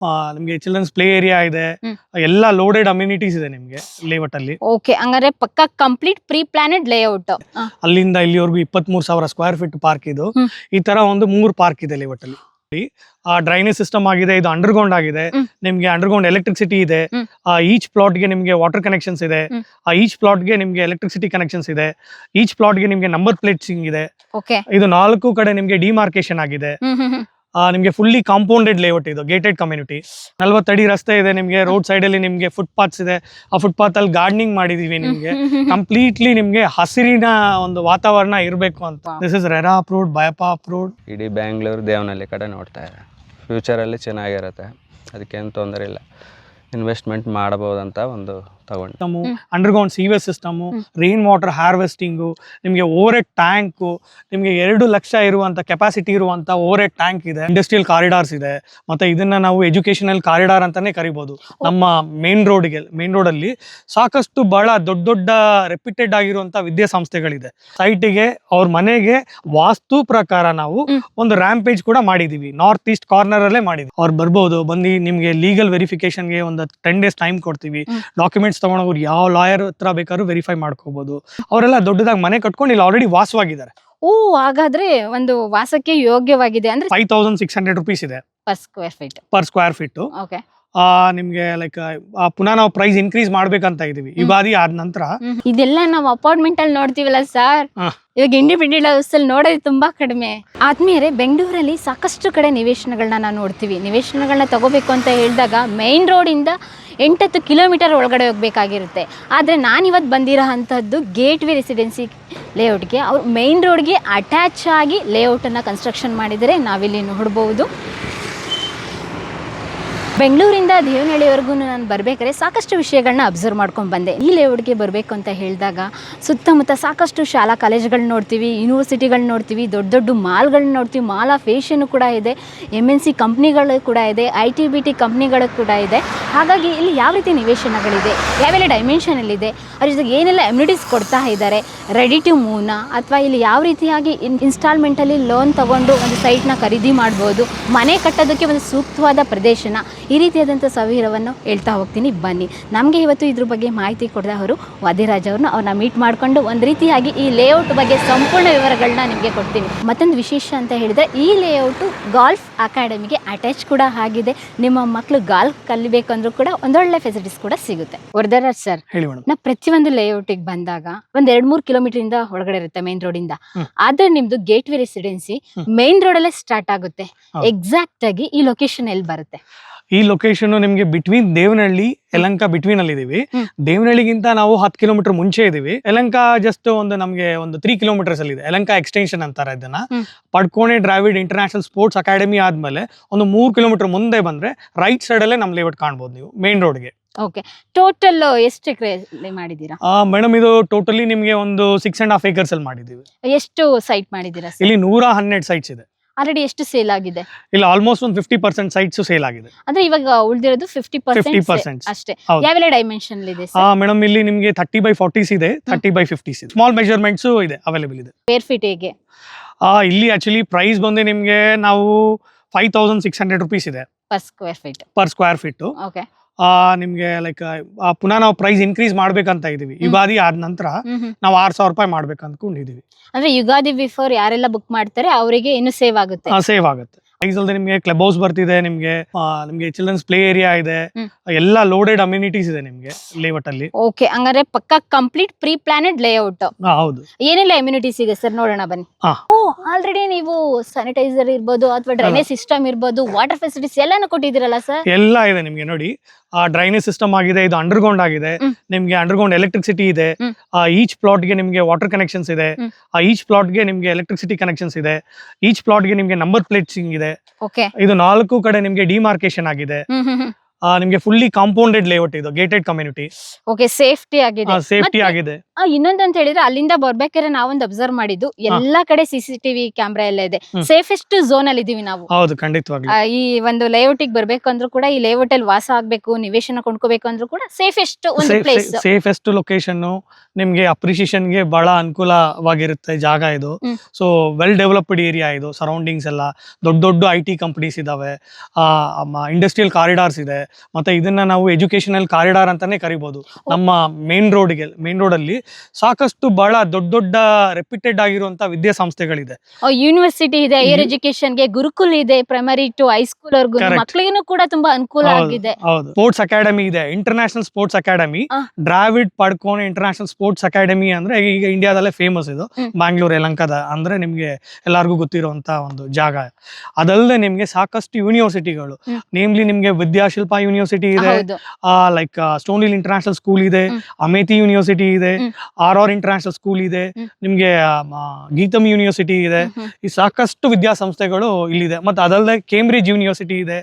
ಆ, ನಿಮ್ಗೆ children's play area ಇದೆ. ಎಲ್ಲಾ ಲೋಡೆಡ್ ಅಮ್ಯುನಿಟೀಸ್ ಇದೆ ನಿಮ್ಗೆ ಲೇಔಟ್ ಅಲ್ಲಿ. ಓಕೆ ಹಂಗಾದ್ರೆ ಪಕ್ಕ ಕಂಪ್ಲೀಟ್ ಪ್ರೀ ಪ್ಲಾನೆಡ್ ಲೇಔಟ್ ಅಲ್ಲಿಂದ ಇಲ್ಲಿವರೆಗೂ ಇಪ್ಪತ್ಮೂರು ಸಾವಿರ ಸ್ಕ್ವೇರ್ ಫೀಟ್ ಪಾರ್ಕ್ ಇದು. ಈ ತರ ಒಂದು ಮೂರು ಪಾರ್ಕ್ ಇದೆ ಲೇಔಟ್ ಅಲ್ಲಿ. ಆ ಡ್ರೈನೇಜ್ ಸಿಸ್ಟಮ್ ಆಗಿದೆ ಇದು ಅಂಡರ್ಗ್ರೌಂಡ್ ಆಗಿದೆ. ನಿಮಗೆ ಅಂಡರ್ಗ್ರೌಂಡ್ ಎಲೆಕ್ಟ್ರಿಸಿಟಿ ಇದೆ. ಆ ಈಚ್ ಪ್ಲಾಟ್ಗೆ ನಿಮ್ಗೆ ವಾಟರ್ ಕನೆಕ್ಷನ್ಸ್ ಇದೆ. ಆ ಈಚ್ ಪ್ಲಾಟ್ಗೆ ನಿಮ್ಗೆ ಎಲೆಕ್ಟ್ರಿಸಿಟಿ ಕನೆಕ್ಷನ್ಸ್ ಇದೆ. ಈಚ್ ಪ್ಲಾಟ್ಗೆ ನಿಮ್ಗೆ ನಂಬರ್ ಪ್ಲೇಟ್ಸಿಂಗ್ ಇದೆ. ಇದು ನಾಲ್ಕು ಕಡೆ ನಿಮ್ಗೆ ಡಿಮಾರ್ಕೇಶನ್ ಆಗಿದೆ. ನಿಮ್ಗೆ ಫುಲ್ಲಿ ಕಾಂಪೌಂಡೆಡ್ ಲೇಔಟ್ ಇದು ಗೇಟೆಡ್ ಕಮ್ಯುನಿಟಿ ನಲ್ವತ್ತಡಿ ರಸ್ತೆ ಇದೆ ನಿಮಗೆ ರೋಡ್ ಸೈಡ್ ಅಲ್ಲಿ ನಿಮಗೆ ಫುಟ್ಪಾತ್ಸ್ ಇದೆ. ಆ ಫುಟ್ಪಾತ್ ಅಲ್ಲಿ ಗಾರ್ಡನಿಂಗ್ ಮಾಡಿದೀವಿ ನಿಮ್ಗೆ. ಕಂಪ್ಲೀಟ್ಲಿ ನಿಮಗೆ ಹಸಿರಿನ ಒಂದು ವಾತಾವರಣ ಇರಬೇಕು ಅಂತ. This is RERA approved BIAAPA approved ಇಡೀ ಬ್ಯಾಂಗ್ಳೂರು ದೇವನಹಳ್ಳಿ ಕಡೆ ನೋಡ್ತಾ ಇದೆ ಫ್ಯೂಚರಲ್ಲಿ ಚೆನ್ನಾಗಿರುತ್ತೆ. ಅದಕ್ಕೇನು ತೊಂದರೆ ಇಲ್ಲ. ಇನ್ವೆಸ್ಟ್ಮೆಂಟ್ ಮಾಡಬಹುದಂತ ಒಂದು ತಗೊಂಡು. Underground sewage system rain water harvesting ನಿಮಗೆ ಓವರ್ ಹೆಡ್ ಟ್ಯಾಂಕು ನಿಮಗೆ ಎರಡು ಲಕ್ಷ ಇರುವಂಥ ಕೆಪಾಸಿಟಿ ಇರುವಂತ ಓವರ್ ಹೆಡ್ ಟ್ಯಾಂಕ್ ಇದೆ. ಇಂಡಸ್ಟ್ರಿಯಲ್ ಕಾರಿಡಾರ್ಸ್ ಇದೆ. ಮತ್ತೆ ಇದನ್ನ ನಾವು ಎಜುಕೇಶನಲ್ ಕಾರಿಡಾರ್ ಅಂತಾನೆ ಕರಿಬೋದು. ನಮ್ಮ ಮೇನ್ ರೋಡ್ಗೆ ಮೇನ್ ರೋಡ್ ಅಲ್ಲಿ ಸಾಕಷ್ಟು ಬಹಳ ದೊಡ್ಡ ದೊಡ್ಡ ರೆಪ್ಯೂಟೆಡ್ ಆಗಿರುವಂಥ ವಿದ್ಯಾಸಂಸ್ಥೆಗಳಿದೆ. ಸೈಟಿಗೆ ಅವ್ರ ಮನೆಗೆ ವಾಸ್ತು ಪ್ರಕಾರ ನಾವು. ಒಂದು ರ್ಯಾಂಪೇಜ್ ಕೂಡ ಮಾಡಿದೀವಿ. ನಾರ್ತ್ ಈಸ್ಟ್ ಕಾರ್ನರಲ್ಲೇ ಮಾಡಿದ್ವಿ. ಅವ್ರು ಬರ್ಬೋದು ಬಂದು ನಿಮಗೆ ಲೀಗಲ್ ವೆರಿಫಿಕೇಶನ್ಗೆ ಒಂದು ಟೆನ್ ಡೇಸ್ ಟೈಮ್ ಕೊಡ್ತೀವಿ. ಹ್ಮ್. ಡಾಕ್ಯುಮೆಂಟ್ಸ್ ತಗೊಂಡೋಗಿ ಯಾವ ಲಾಯರ್ ಹತ್ರ ಬೇಕಾದ್ರೂ ವೆರಿಫೈ ಮಾಡ್ಕೋಬಹುದು ಅವರೆಲ್ಲ ದೊಡ್ಡದಾಗಿ ಮನೆ ಕಟ್ಕೊಂಡು ಇಲ್ಲಿ ಆಲ್ರೆಡಿ ವಾಸವಾಗಿದ್ದಾರೆ. ಓ ಹಾಗಾದ್ರೆ ಒಂದು ವಾಸಕ್ಕೆ ಯೋಗ್ಯವಾಗಿದೆ ಅಂದ್ರೆ five thousand six hundred rupees ಇದೆ. Per square feet per square feet okay ನಿಮ್ಗೆ ಲೈಕ್ ಪುನಃ ನಾವು ಪ್ರೈಸ್ ಇನ್ಕ್ರೀಸ್ ಮಾಡ್ಬೇಕಂತ ಇದೀವಿ. ಯುಗಾದಿ ಆದ ನಂತರ. ಇದೆಲ್ಲ ನಾವು ಅಪಾರ್ಟ್ಮೆಂಟ್ ಅಲ್ಲಿ ನೋಡ್ತೀವಲ್ಲ ಸರ್. ಇವಾಗ ಇಂಡಿಪೆಂಡೆಂಟ್ ಹೌಸ್ ಅಲ್ಲಿ ನೋಡೋದು ತುಂಬಾ ಕಡಿಮೆ. ಆದ್ಮೇಲೆ ಬೆಂಗಳೂರಲ್ಲಿ ಸಾಕಷ್ಟು ಕಡೆ ನಿವೇಶನಗಳನ್ನ ನಾವು ನೋಡ್ತೀವಿ. ನಿವೇಶನಗಳನ್ನ ತಗೋಬೇಕು ಅಂತ ಹೇಳಿದಾಗ ಮೈನ್ ರೋಡ್ ಇಂದ ಎಂಟತ್ತು ಕಿಲೋಮೀಟರ್ ಒಳಗಡೆ ಹೋಗ್ಬೇಕಾಗಿರುತ್ತೆ. ಆದರೆ ನಾನಿವತ್ತು ಬಂದಿರೋ ಅಂಥದ್ದು ಗೇಟ್ ವೇ ರೆಸಿಡೆನ್ಸಿ ಲೇಔಟ್ಗೆ ಅವ್ರು ಮೈನ್ ರೋಡ್ಗೆ ಅಟ್ಯಾಚ್ ಆಗಿ ಲೇಔಟನ್ನು ಕನ್ಸ್ಟ್ರಕ್ಷನ್ ಮಾಡಿದರೆ ನಾವಿಲ್ಲಿ ನೋಡ್ಬೋದು. ಬೆಂಗಳೂರಿಂದ ದೇವನಹಳ್ಳಿವರೆಗೂ ನಾನು ಬರಬೇಕಾದ್ರೆ ಸಾಕಷ್ಟು ವಿಷಯಗಳನ್ನ ಅಬ್ಸರ್ವ್ ಮಾಡ್ಕೊಂಡು ಬಂದೆ. ಈ ಲೇಔಟ್ಗೆ ಬರಬೇಕು ಅಂತ ಹೇಳಿದಾಗ ಸುತ್ತಮುತ್ತ ಸಾಕಷ್ಟು ಶಾಲಾ ಕಾಲೇಜ್ಗಳನ್ನ ನೋಡ್ತೀವಿ ಯೂನಿವರ್ಸಿಟಿಗಳನ್ನ ನೋಡ್ತೀವಿ, ದೊಡ್ಡ ದೊಡ್ಡ ಮಾಲ್ಗಳನ್ನ ನೋಡ್ತೀವಿ ಮಾಲ್ ಆಫ್ ಏಷ್ಯನ್ ಕೂಡ ಇದೆ ಎಂ ಎನ್ ಸಿ ಕಂಪ್ನಿಗಳು ಕೂಡ ಇದೆ ಐ ಟಿ ಬಿ ಟಿ ಕಂಪ್ನಿಗಳು ಕೂಡ ಇದೆ. ಹಾಗಾಗಿ ಇಲ್ಲಿ ಯಾವ ರೀತಿ ನಿವೇಶನಗಳಿದೆ ಯಾವೆಲ್ಲ ಡೈಮೆನ್ಷನಲ್ಲಿದೆ ಅವ್ರ ಜೊತೆಗೆ ಏನೆಲ್ಲ ಎಮ್ಯುನಿಟೀಸ್ ಕೊಡ್ತಾ ಇದ್ದಾರೆ ರೆಡಿ ಟು ಮೂವ್ನ ಅಥವಾ ಇಲ್ಲಿ ಯಾವ ರೀತಿಯಾಗಿ ಇನ್ ಇನ್ಸ್ಟಾಲ್ಮೆಂಟಲ್ಲಿ ಲೋನ್ ತಗೊಂಡು ಒಂದು ಸೈಟ್ನ ಖರೀದಿ ಮಾಡ್ಬೋದು, ಮನೆ ಕಟ್ಟೋದಕ್ಕೆ ಒಂದು ಸೂಕ್ತವಾದ ಪ್ರದೇಶನ ಈ ರೀತಿಯಾದಂಥ ಸವಿರವನ್ನು ಹೇಳ್ತಾ ಹೋಗ್ತೀನಿ. ಬನ್ನಿ. ನಮಗೆ ಇವತ್ತು ಇದ್ರ ಬಗ್ಗೆ ಮಾಹಿತಿ ಕೊಡದ ಅವರು ವಾದಿರಾಜ್ ಅವ್ರನ್ನ. ಅವ್ರನ್ನ ಮೀಟ್ ಮಾಡಿಕೊಂಡು ಒಂದು ರೀತಿಯಾಗಿ ಈ ಲೇಔಟ್ ಬಗ್ಗೆ ಸಂಪೂರ್ಣ ವಿವರಗಳನ್ನ ನಿಮಗೆ ಕೊಡ್ತೀನಿ. ಮತ್ತೊಂದು ವಿಶೇಷ ಅಂತ ಹೇಳಿದ್ರೆ ಈ ಲೇಔಟು ಗಾಲ್ಫ್ ಅಕಾಡೆಮಿಗೆ ಅಟ್ಯಾಚ್ ಕೂಡ ಆಗಿದೆ. ನಿಮ್ಮ ಮಕ್ಕಳು ಗಾಲ್ಫ್ ಕಲಿಬೇಕು ಅಂದ್ರೂ ಕೂಡ ಒಂದೊಳ್ಳೆ ಫೆಸಿಲಿಟೀಸ್ ಕೂಡ ಸಿಗುತ್ತೆ. ವರದರಾಜ್ ಸರ್ ನಾ ಪ್ರತಿಯೊಂದು ಲೇಔಟಿಗೆ ಬಂದಾಗ ಒಂದ್ ಎರಡ್ ಮೂರ್ ಕಿಲೋಮೀಟರ್ ಇಂದ ಒಳಗಡೆ ಇರುತ್ತೆ ಮೇನ್ ರೋಡ್ ಇಂದ. ಆದ್ರೆ ನಿಮ್ದು gateway residency. Main road ಅಲ್ಲೇ ಸ್ಟಾರ್ಟ್ ಆಗುತ್ತೆ. ಎಕ್ಸಾಕ್ಟ್ ಆಗಿ ಈ ಲೊಕೇಶನ್ ಎಲ್ಲಿ ಬರುತ್ತೆ? ಈ ಲೊಕೇಶನ್ ನಿಮ್ಗೆ ಬಿಟ್ವೀನ್ ದೇವನಹಳ್ಳಿ ಯಲಂಕ ಬಿಟ್ವೀನ್ ಅಲ್ಲಿ ಇದೀವಿ. ದೇವನಹಳ್ಳಿಗಿಂತ ನಾವು ಹತ್ತು ಕಿಲೋಮೀಟರ್ ಮುಂಚೆ ಇದೀವಿ ಯಲಂಕ ಜಸ್ಟ್ ಒಂದು ನಮ್ಗೆ ಒಂದು ತ್ರೀ ಕಿಲೋಮೀಟರ್ಸ್ ಅಲ್ಲಿ ಇದೆ. ಯಲಂಕ ಎಕ್ಸ್ಟೆನ್ಷನ್ ಅಂತಾರೆ ಇದನ್ನ. Padukone Dravid international sports academy ಆದ್ಮೇಲೆ ಒಂದು ಮೂರು ಕಿಲೋಮೀಟರ್ ಮುಂದೆ ಬಂದ್ರೆ ರೈಟ್ ಸೈಡ್ ಅಲ್ಲೇ ನಮ್ ಲೇಔಟ್ ಕಾಣಬಹುದು ನೀವು ಮೇನ್ ರೋಡ್ಗೆ ಓಕೆ ಟೋಟಲ್ ಎಷ್ಟು ಎಕರೆ ಮಾಡಿದೀರಾ ಮೇಡಮ್ ಇದು ಟೋಟಲಿ ನಿಮಗೆ ಒಂದು ಸಿಕ್ಸ್ ಅಂಡ್ ಹಾಫ್ ಏಕರ್ಸ್ ಅಲ್ಲಿ ಮಾಡಿದೀವಿ ಎಷ್ಟು ಸೈಟ್ ಮಾಡಿದೀರಾ ಇಲ್ಲಿ ನೂರ ಹನ್ನೆರಡು ಸೈಟ್ಸ್ ಇದೆ. ಆಲ್ರೆಡಿ ಎಷ್ಟು ಸೇಲ್ ಆಗಿದೆ? ಇಲ್ಲ ಆಲ್ಮೋಸ್ಟ್ ಒಂದು ಫಿಫ್ಟಿ ಪರ್ಸೆಂಟ್ ಸೈಟ್ಸ್ ಸೇಲ್ ಆಗಿದೆ. ಅಂದ್ರೆ ಇವಾಗ ಉಳಿದಿರೋದು ಫಿಫ್ಟಿ ಪರ್ಸೆಂಟ್ ಅಷ್ಟೇ. ಯಾವೆಲ್ಲ ಡೈಮೆನ್ಷನ್ ಇದೆ ಆ ಮೇಡಮ್ ಇಲ್ಲಿ ನಿಮಗೆ ಥರ್ಟಿ ಬೈ ಫಾರ್ಟೀಸ್ ಇದೆ ಥರ್ಟಿ ಬೈ ಫಿಫ್ಟೀಸ್ ಇದೆ. ಸ್ಮಾಲ್ ಮೆಜರ್ಮೆಂಟ್ಸ್ ಇದೆ ಅವೈಲೇಬಲ್ ಇದೆ. ಸ್ಕ್ವೇರ್ ಫೀಟ್ ಹೇಗೆ? ಆ ಇಲ್ಲಿ ಆಕ್ಚುಲಿ ಪ್ರೈಸ್ ಬಂದು ನಿಮಗೆ ನಾವು five thousand six hundred rupees ಇದೆ per square feet per square feet okay ನಿಮ್ಗೆ ಲೈಕ್ ಪುನಃ ನಾವು ಪ್ರೈಸ್ ಇನ್ಕ್ರೀಸ್ ಮಾಡ್ಬೇಕಂತ ಇದೀವಿ. ಯುಗಾದಿ ಆದ ನಂತರ ನಾವು ಆರ್ ಸಾವಿರ ರೂಪಾಯಿ ಮಾಡ್ಬೇಕು ಅಂದ್ಕೊಂಡಿದೀವಿ ಅಂದ್ರೆ ಯುಗಾದಿ ಬಿಫೋರ್ ಯಾರೆಲ್ಲ ಬುಕ್ ಮಾಡ್ತಾರೆ ಅವರಿಗೆ ಇನ್ನು ಸೇವ್ ಆಗುತ್ತೆ. ಸೇವ್ ಆಗುತ್ತೆ. ಅಲ್ಲದೆ ನಿಮ್ಗೆ ಕ್ಲಬ್ ಹೌಸ್ ಬರ್ತಿದೆ ನಿಮ್ಗೆ ನಿಮಗೆ ಚಿಲ್ಡ್ರನ್ಸ್ ಪ್ಲೇ ಏರಿಯಾ ಇದೆ ಎಲ್ಲಾ ಲೋಡೆಡ್ ಅಮ್ಯುನಿಟೀಸ್ ಇದೆ ನಿಮ್ಗೆ ಲೇಔಟ್ ಅಲ್ಲಿ. ಓಕೆ ಹಂಗಾದ್ರೆ ಪಕ್ಕ ಕಂಪ್ಲೀಟ್ ಪ್ರೀ ಪ್ಲಾನೆಡ್ ಲೇಔಟ್ ಹೌದು. ಏನೆಲ್ಲ ಇಮ್ಯುನಿಟೀಸ್ ಇದೆ ಸರ್ ನೋಡೋಣ ಬನ್ನಿ. ಓ ಆಲ್ರೆಡಿ ನೀವು ಸ್ಯಾನಿಟೈಸರ್ ಇರ್ಬೋದು ಅಥವಾ ಡ್ರೈನೇಜ್ ಸಿಸ್ಟಮ್ ಇರ್ಬೋದು ವಾಟರ್ ಫೆಸಿಲಿಟೀಸ್ ಎಲ್ಲಾನು ಕೊಟ್ಟಿದ್ದೀರಲ್ಲ ಸರ್ ಎಲ್ಲ ಇದೆ ನಿಮ್ಗೆ ನೋಡಿ. ಆ ಡ್ರೈನೇಜ್ ಸಿಸ್ಟಮ್ ಆಗಿದೆ ಇದು ಅಂಡರ್ಗ್ರೌಂಡ್ ಆಗಿದೆ. ನಿಮ್ಗೆ ಅಂಡರ್ ಅಂಡರ್ಗ್ರೌಂಡ್ ಎಲೆಕ್ಟ್ರಿಸಿಟಿ ಇದೆ ಆ ಈಚ್ ಪ್ಲಾಟ್ಗೆ ನಿಮ್ಗೆ ವಾಟರ್ ಕನೆಕ್ಷನ್ಸ್ ಇದೆ. ಆ ಈಚ್ ಪ್ಲಾಟ್ಗೆ ನಿಮ್ಗೆ ಎಲೆಕ್ಟ್ರಿಸಿಟಿ ಕನೆಕ್ಷನ್ಸ್ ಇದೆ. ಈಚ್ ಪ್ಲಾಟ್ಗೆ ನಿಮ್ಗೆ ನಂಬರ್ ಪ್ಲೇಟ್ಸಿಂಗ್ ಇದೆ ಇದು ನಾಲ್ಕು ಕಡೆ ನಿಮ್ಗೆ ಡಿಮಾರ್ಕೇಶನ್ ಆಗಿದೆ. ನಿಮಗೆ ಫುಲ್ಲಿ ಕಾಂಪೌಂಡೆಡ್ ಲೇಔಟ್ ಇದು ಗೇಟೆಡ್ ಕಮ್ಯುನಿಟಿ ಓಕೆ ಸೇಫ್ಟಿ ಆಗಿದೆ. ಸೇಫ್ಟಿ ಆಗಿದೆ. ಇನ್ನೊಂದು ಅಂತ ಹೇಳಿದ್ರೆ ಅಲ್ಲಿಂದ ಬರ್ಬೇಕಾದ್ರೆ ನಾವೊಂದು ಅಬ್ಸರ್ವ್ ಮಾಡಿದ್ದು ಎಲ್ಲಾ ಕಡೆ ಸಿಸಿಟಿವಿ ಕ್ಯಾಮ್ರಾ ಎಲ್ಲ ಇದೆ. ಸೇಫೆಸ್ಟ್ ಝೋನ್ ಅಲ್ಲಿ ಇದೀವಿ ನಾವು. ಹೌದು ಖಂಡಿತವಾಗ್ಲಿ. ಈ ಒಂದು ಲೇಔಟ್ಗೆ ಬರ್ಬೇಕು ಅಂದ್ರೂ ಕೂಡ ಈ ಲೇಔಟ್ ಅಲ್ಲಿ ವಾಸ ಆಗ್ಬೇಕು ನಿವೇಶನ ಕೊಂಡ್ಕೋಬೇಕು ಅಂದ್ರೂ ಕೂಡ ಸೇಫೆಸ್ಟ್ ಒಂದು ಪ್ಲೇಸ್ ಸೇಫೆಸ್ಟ್ ಲೊಕೇಶನ್ ನಿಮ್ಗೆ ಅಪ್ರಿಸಿಯೇಷನ್ಗೆ ಬಹಳ ಅನುಕೂಲವಾಗಿರುತ್ತೆ ಜಾಗ ಇದು. ಸೊ ವೆಲ್ ಡೆವಲಪ್ಡ್ ಏರಿಯಾ ಇದು ಸರೌಂಡಿಂಗ್ಸ್ ಎಲ್ಲ. ದೊಡ್ಡ ದೊಡ್ಡ ಐ ಟಿ ಕಂಪನೀಸ್ ಇದಾವೆ. ಇಂಡಸ್ಟ್ರಿಯಲ್ ಕಾರಿಡಾರ್ಸ್ ಇದೆ. ಮತ್ತೆ ಇದನ್ನ ನಾವು ಎಜುಕೇಶನಲ್ ಕಾರಿಡಾರ್ ಅಂತಾನೆ ಕರಿಬಹುದು ನಮ್ಮ ಮೇನ್ ರೋಡ್ಗೆ ಮೇನ್ ರೋಡ್ ಅಲ್ಲಿ ಸಾಕಷ್ಟು ಬಹಳ ದೊಡ್ಡ ದೊಡ್ಡ ರೆಪ್ಯೂಟೆಡ್ ಆಗಿರುವಂತಹ ವಿದ್ಯಾಸಂಸ್ಥೆಗಳಿದೆ. ಯೂನಿವರ್ಸಿಟಿ ಇದೆ ಹೈಯರ್ ಯು- ಎಜುಕೇಶನ್ಗೆ ಗುರುಕುಲ್ ಇದೆ ಪ್ರೈಮರಿ ಟು ಹೈಸ್ಕೂಲ್ ವರ್ಗು. ಮಕ್ಕಳಿಗೂ ಕೂಡ ತುಂಬಾ ಅನುಕೂಲ ಆಗಿದೆ. ಹೌದು. ಸ್ಪೋರ್ಟ್ಸ್ ಅಕಾಡೆಮಿ ಇದೆ international sports academy Dravid Padukone international sports academy ಅಂದ್ರೆ ಈಗ ಇಂಡಿಯಾದಲ್ಲೇ ಫೇಮಸ್ ಇದು. ಬ್ಯಾಂಗ್ಳೂರ್ ಯಲಂಕದ ಅಂದ್ರೆ ನಿಮ್ಗೆ ಎಲ್ಲಾರ್ಗೂ ಗೊತ್ತಿರುವಂತಹ ಒಂದು ಜಾಗ. ಅದಲ್ಲದೆ ನಿಮ್ಗೆ ಸಾಕಷ್ಟು ಯೂನಿವರ್ಸಿಟಿಗಳು ನೇಮ್ಲಿ ನಿಮ್ಗೆ ವಿದ್ಯಾಶಿಲ್ಪ ಯೂನಿವರ್ಸಿಟಿ ಇದೆ like like hill international school ಇದೆ ಅಮೇತಿ ಯೂನಿವರ್ಸಿಟಿ ಇದೆ ಆರ್ ಆರ್ ಇಂಟರ್ನ್ಯಾಷನಲ್ ಸ್ಕೂಲ್ ಇದೆ. ನಿಮ್ಗೆ ಗೀತಮ್ ಯೂನಿವರ್ಸಿಟಿ ಇದೆ. ಈ ಸಾಕಷ್ಟು ವಿದ್ಯಾಸಂಸ್ಥೆಗಳು ಇಲ್ಲಿದೆ. ಮತ್ತೆ ಅದಲ್ಲದೆ ಕೇಂಬ್ರಿಡ್ಜ್ ಯೂನಿವರ್ಸಿಟಿ ಇದೆ.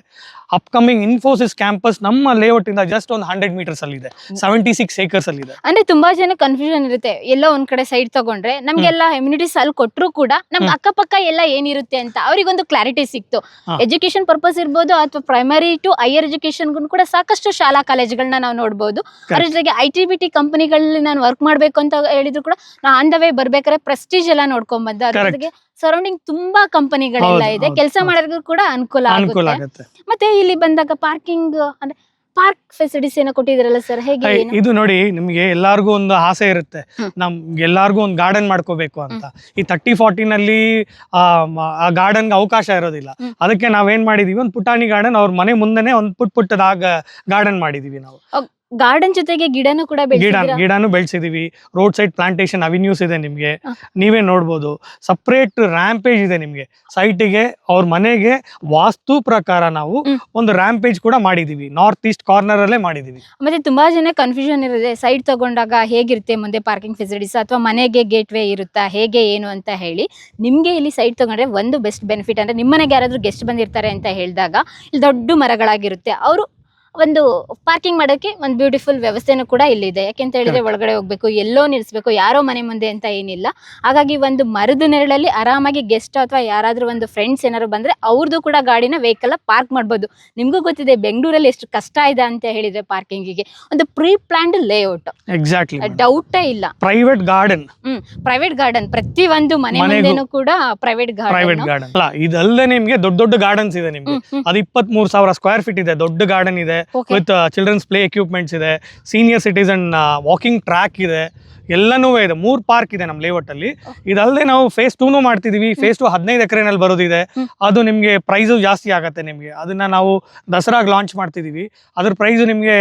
ಅಪ್ಕಮಿಂಗ್ ಇನ್ಫೋಸಿಸ್ ಕ್ಯಾಂಪಸ್ ನಮ್ಮ ಲೇಔಟ್ ಇಂದ ಜಸ್ಟ್ ಒಂದು ಹಂಡ್ರೆಡ್ ಮೀಟರ್ಸ್ ಅಲ್ಲಿ ಇದೆ ಸೆವೆಂಟಿ ಸಿಕ್ಸ್ ಏಕರ್ಸ್ ಅಲ್ಲಿ ಇದೆ ಅಂದ್ರೆ ತುಂಬಾ ಜನ ಕನ್ಫ್ಯೂಷನ್ ಇರುತ್ತೆ. ಎಲ್ಲೋ ಒಂದ್ ಕಡೆ ಸೈಡ್ ತಗೊಂಡ್ರೆ ನಮ್ಗೆಲ್ಲ ಇಮ್ಯುನಿಟೀಸ್ ಅಲ್ಲಿ ಕೊಟ್ಟರು ಕೂಡ ನಮ್ ಅಕ್ಕಪಕ್ಕ ಎಲ್ಲ ಏನಿರುತ್ತೆ ಅಂತ ಅವ್ರಿಗೊಂದು ಕ್ಲಾರಿಟಿ ಸಿಕ್ತು. ಎಜುಕೇಶನ್ ಪರ್ಪಸ್ ಇರ್ಬೋದು ಅಥವಾ ಪ್ರೈಮರಿ ಟು ಹೈಯರ್ ಎಜುಕೇಶನ್ ಕೂಡ ಸಾಕಷ್ಟು ಶಾಲಾ ಕಾಲೇಜುಗಳನ್ನ ನಾವು ನೋಡಬಹುದು ಅದ್ರ ಜೊತೆಗೆ ಐ ಟಿ ಬಿ ಟಿ ಕಂಪನಿಗಳಲ್ಲಿ ನಾನು ವರ್ಕ್ ಮಾಡ್ಬೇಕು ಅಂತ ಹೇಳಿದ್ರು ಕೂಡ ಆನ್ ದ ವೇ ಬರ್ಬೇಕಾದ್ರೆ ಪ್ರೆಸ್ಟೀಜ್ ಎಲ್ಲ ನೋಡ್ಕೊಂಡ್ ಬಂದ ಅದ್ರ ಜೊತೆಗೆ ಸರೌಂಡಿಂಗ್ ತುಂಬಾ ಕಂಪನಿಗಳೆಲ್ಲ ಹೌದು, ಇದೆ. ಹೌದು, ಕೆಲಸ ಹೌದು. ಮಾಡೋರ್ಗು ಕೂಡ ಅನುಕೂಲ ಅನುಕೂಲ ಆಗುತ್ತೆ. ಆಗುತ್ತೆ ಮತ್ತೆ ಇಲ್ಲಿ ಬಂದಾಗ ಪಾರ್ಕಿಂಗ್ ಅಂದ್ರೆ ಪಾರ್ಕ್ ಫೆಸಿಲಿಟೀಸ್ ಏನೋ ಕೊಟ್ಟಿದ್ರಲ್ಲ ಸರ್ ಹೇಗೆ ಏನು? ಇದು ನೋಡಿ ನಿಮ್ಗೆ ಎಲ್ಲಾರ್ಗೂ ಒಂದು ಆಸೆ ಇರುತ್ತೆ. ನಮ್ ಎಲ್ಲಾರ್ಗು ಎಲ್ಲಾರ್ಗೂ ಒಂದು ಗಾರ್ಡನ್ ಮಾಡ್ಕೋಬೇಕು ಅಂತ. ಈ ತರ್ಟಿ ಫಾರ್ಟಿನಲ್ಲಿ ಆ ಮ- ಆ ಗಾರ್ಡನ್ಗೆ ಅವಕಾಶ ಇರೋದಿಲ್ಲ. ಹ್ಮ್. ಅದಕ್ಕೆ ನಾವೇನ್ ಮಾಡಿದೀವಿ? ಒಂದು ಪುಟಾಣಿ ಗಾರ್ಡನ್ ಅವ್ರ ಮನೆ ಮುಂದೆನೆ ಒಂದು ಪುಟ್ ಪುಟ್ಟದಾಗ ಗಾರ್ಡನ್ ಮಾಡಿದೀವಿ ನಾವು. ಗಾರ್ಡನ್ ಜೊತೆಗೆ ಗಿಡನೂ ಕೂಡ ಗಿಡ ಬೆಳೆಸಿದ್ದೀರಾ? ಗಿಡನೂ ಬೆಳೆಸಿದೀವಿ. ರೋಡ್ ಸೈಡ್ ಪ್ಲಾಂಟೇಶನ್ ಅವಿನ್ಯೂಸ್ ಇದೆ ನಿಮ್ಗೆ. ನೀವೇ ನೋಡ್ಬೋದು. ಸಪ್ರೇಟ್ ರ್ಯಾಂಪೇಜ್ ಇದೆ ನಿಮ್ಗೆ. ಸೈಟಿಗೆ ಅವ್ರ ಮನೆಗೆ ವಾಸ್ತು ಪ್ರಕಾರ ನಾವು ಹ್ಮ್. ಒಂದು ರ್ಯಾಂಪೇಜ್ ಕೂಡ ಮಾಡಿದೀವಿ. ನಾರ್ತ್ ಈಸ್ಟ್ ಕಾರ್ನರ್ ಅಲ್ಲೇ ಮಾಡಿದೀವಿ. ಮತ್ತೆ ತುಂಬಾ ಜನ ಕನ್ಫ್ಯೂಷನ್ ಇರುತ್ತೆ. ಸೈಟ್ ತಗೊಂಡಾಗ ಹೇಗಿರುತ್ತೆ ಮುಂದೆ ಪಾರ್ಕಿಂಗ್ ಫೆಸಿಲಿಟೀಸ್ ಅಥವಾ ಮನೆಗೆ ಗೇಟ್ ವೇ ಇರುತ್ತಾ ಹೇಗೆ ಏನು ಅಂತ ಹೇಳಿ ನಿಮ್ಗೆ ಇಲ್ಲಿ ಸೈಟ್ ತಗೊಂಡ್ರೆ ಒಂದು ಬೆಸ್ಟ್ ಬೆನಿಫಿಟ್. ಅಂದ್ರೆ ನಿಮ್ಮನೆಗೆ ಯಾರಾದ್ರೂ ಗೆಸ್ಟ್ ಬಂದಿರ್ತಾರೆ ಅಂತ ಹೇಳಿದಾಗ ಇಲ್ಲಿ ದೊಡ್ಡ ಮರಗಳಾಗಿರುತ್ತೆ. ಅವರು ಒಂದು ಪಾರ್ಕಿಂಗ್ ಮಾಡೋಕೆ ಒಂದು ಬ್ಯೂಟಿಫುಲ್ ವ್ಯವಸ್ಥೆನೂ ಕೂಡ ಇಲ್ಲಿದೆ. ಯಾಕೆಂತ ಹೇಳಿದ್ರೆ ಒಳಗಡೆ ಹೋಗ್ಬೇಕು ಎಲ್ಲೋ ನಿಲ್ಲಿಸ್ಬೇಕು ಯಾರೋ ಮನೆ ಮುಂದೆ ಅಂತ ಏನಿಲ್ಲ. ಹಾಗಾಗಿ ಒಂದು ಮರದ ನೆರಳಲ್ಲಿ ಆರಾಮಾಗಿ ಗೆಸ್ಟ್ ಅಥವಾ ಯಾರಾದರೂ ಒಂದು ಫ್ರೆಂಡ್ಸ್ ಏನಾದ್ರು ಬಂದ್ರೆ ಅವ್ರದ್ದು ಕೂಡ ಗಾಡಿನ ವೆಹಿಕಲ್ ಪಾರ್ಕ್ ಮಾಡ್ಬೋದು. ನಿಮ್ಗೂ ಗೊತ್ತಿದೆ ಬೆಂಗಳೂರಲ್ಲಿ ಎಷ್ಟು ಕಷ್ಟ ಇದೆ ಅಂತ ಹೇಳಿದ್ರೆ ಪಾರ್ಕಿಂಗಿಗೆ ಒಂದು ಪ್ರೀ ಪ್ಲಾನ್ಡ್ ಲೇಔಟ್ ಎಕ್ಸಾಕ್ಟ್ಲಿ ಡೌಟೇ ಇಲ್ಲ. Private garden hmm private garden ಪ್ರತಿ ಒಂದು ಮನೆ ಮುಂದೆನು ಕೂಡ ಪ್ರೈವೇಟ್ ಪ್ರೈವೇಟ್ ಗಾರ್ಡನ್ ಗಾರ್ಡನ್ ಅಲ್ಲ ಇದಲ್ಲದೆ ನಿಮ್ಗೆ ದೊಡ್ಡ ದೊಡ್ಡ ಗಾರ್ಡನ್ಸ್ ಇದೆ ನಿಮ್ಗೆ. ಅದು ಇಪ್ಪತ್ತ್ ಮೂರು ಸಾವಿರ ಸ್ಕ್ವೇರ್ ಫೀಟ್ ಇದೆ. ದೊಡ್ಡ ಗಾರ್ಡನ್ ಇದೆ. ವಿತ್ ಚಿಲ್ಡ್ರನ್ಸ್ ಪ್ಲೇ ಎಕ್ವಿಪ್ಮೆಂಟ್ಸ್ ಇದೆ. ಸೀನಿಯರ್ ಸಿಟಿಸನ್ ವಾಕಿಂಗ್ ಟ್ರ್ಯಾಕ್ ಇದೆ. ಎಲ್ಲನೂ ಇದೆ. ಮೂರ್ ಪಾರ್ಕ್ ಇದೆ ನಮ್ಮ ಲೇಔಟ್ ಅಲ್ಲಿ ಇದಲ್ಲದೆ ನಾವು ಫೇಸ್ ಟೂನು ಮಾಡ್ತಿದೀವಿ. ಫೇಸ್ ಟು ಹದಿನೈದು ಎಕರೆನಲ್ಲಿ ಬರೋದಿದೆ. ಅದು ನಿಮ್ಗೆ ಪ್ರೈಸು ಜಾಸ್ತಿ ಆಗತ್ತೆ ನಿಮ್ಗೆ. ಅದನ್ನ ನಾವು ದಸರಾಗ್ ಲಾಂಚ್ ಮಾಡ್ತಿದೀವಿ. ಅದ್ರ ಪ್ರೈಸ್ ನಿಮ್ಗೆ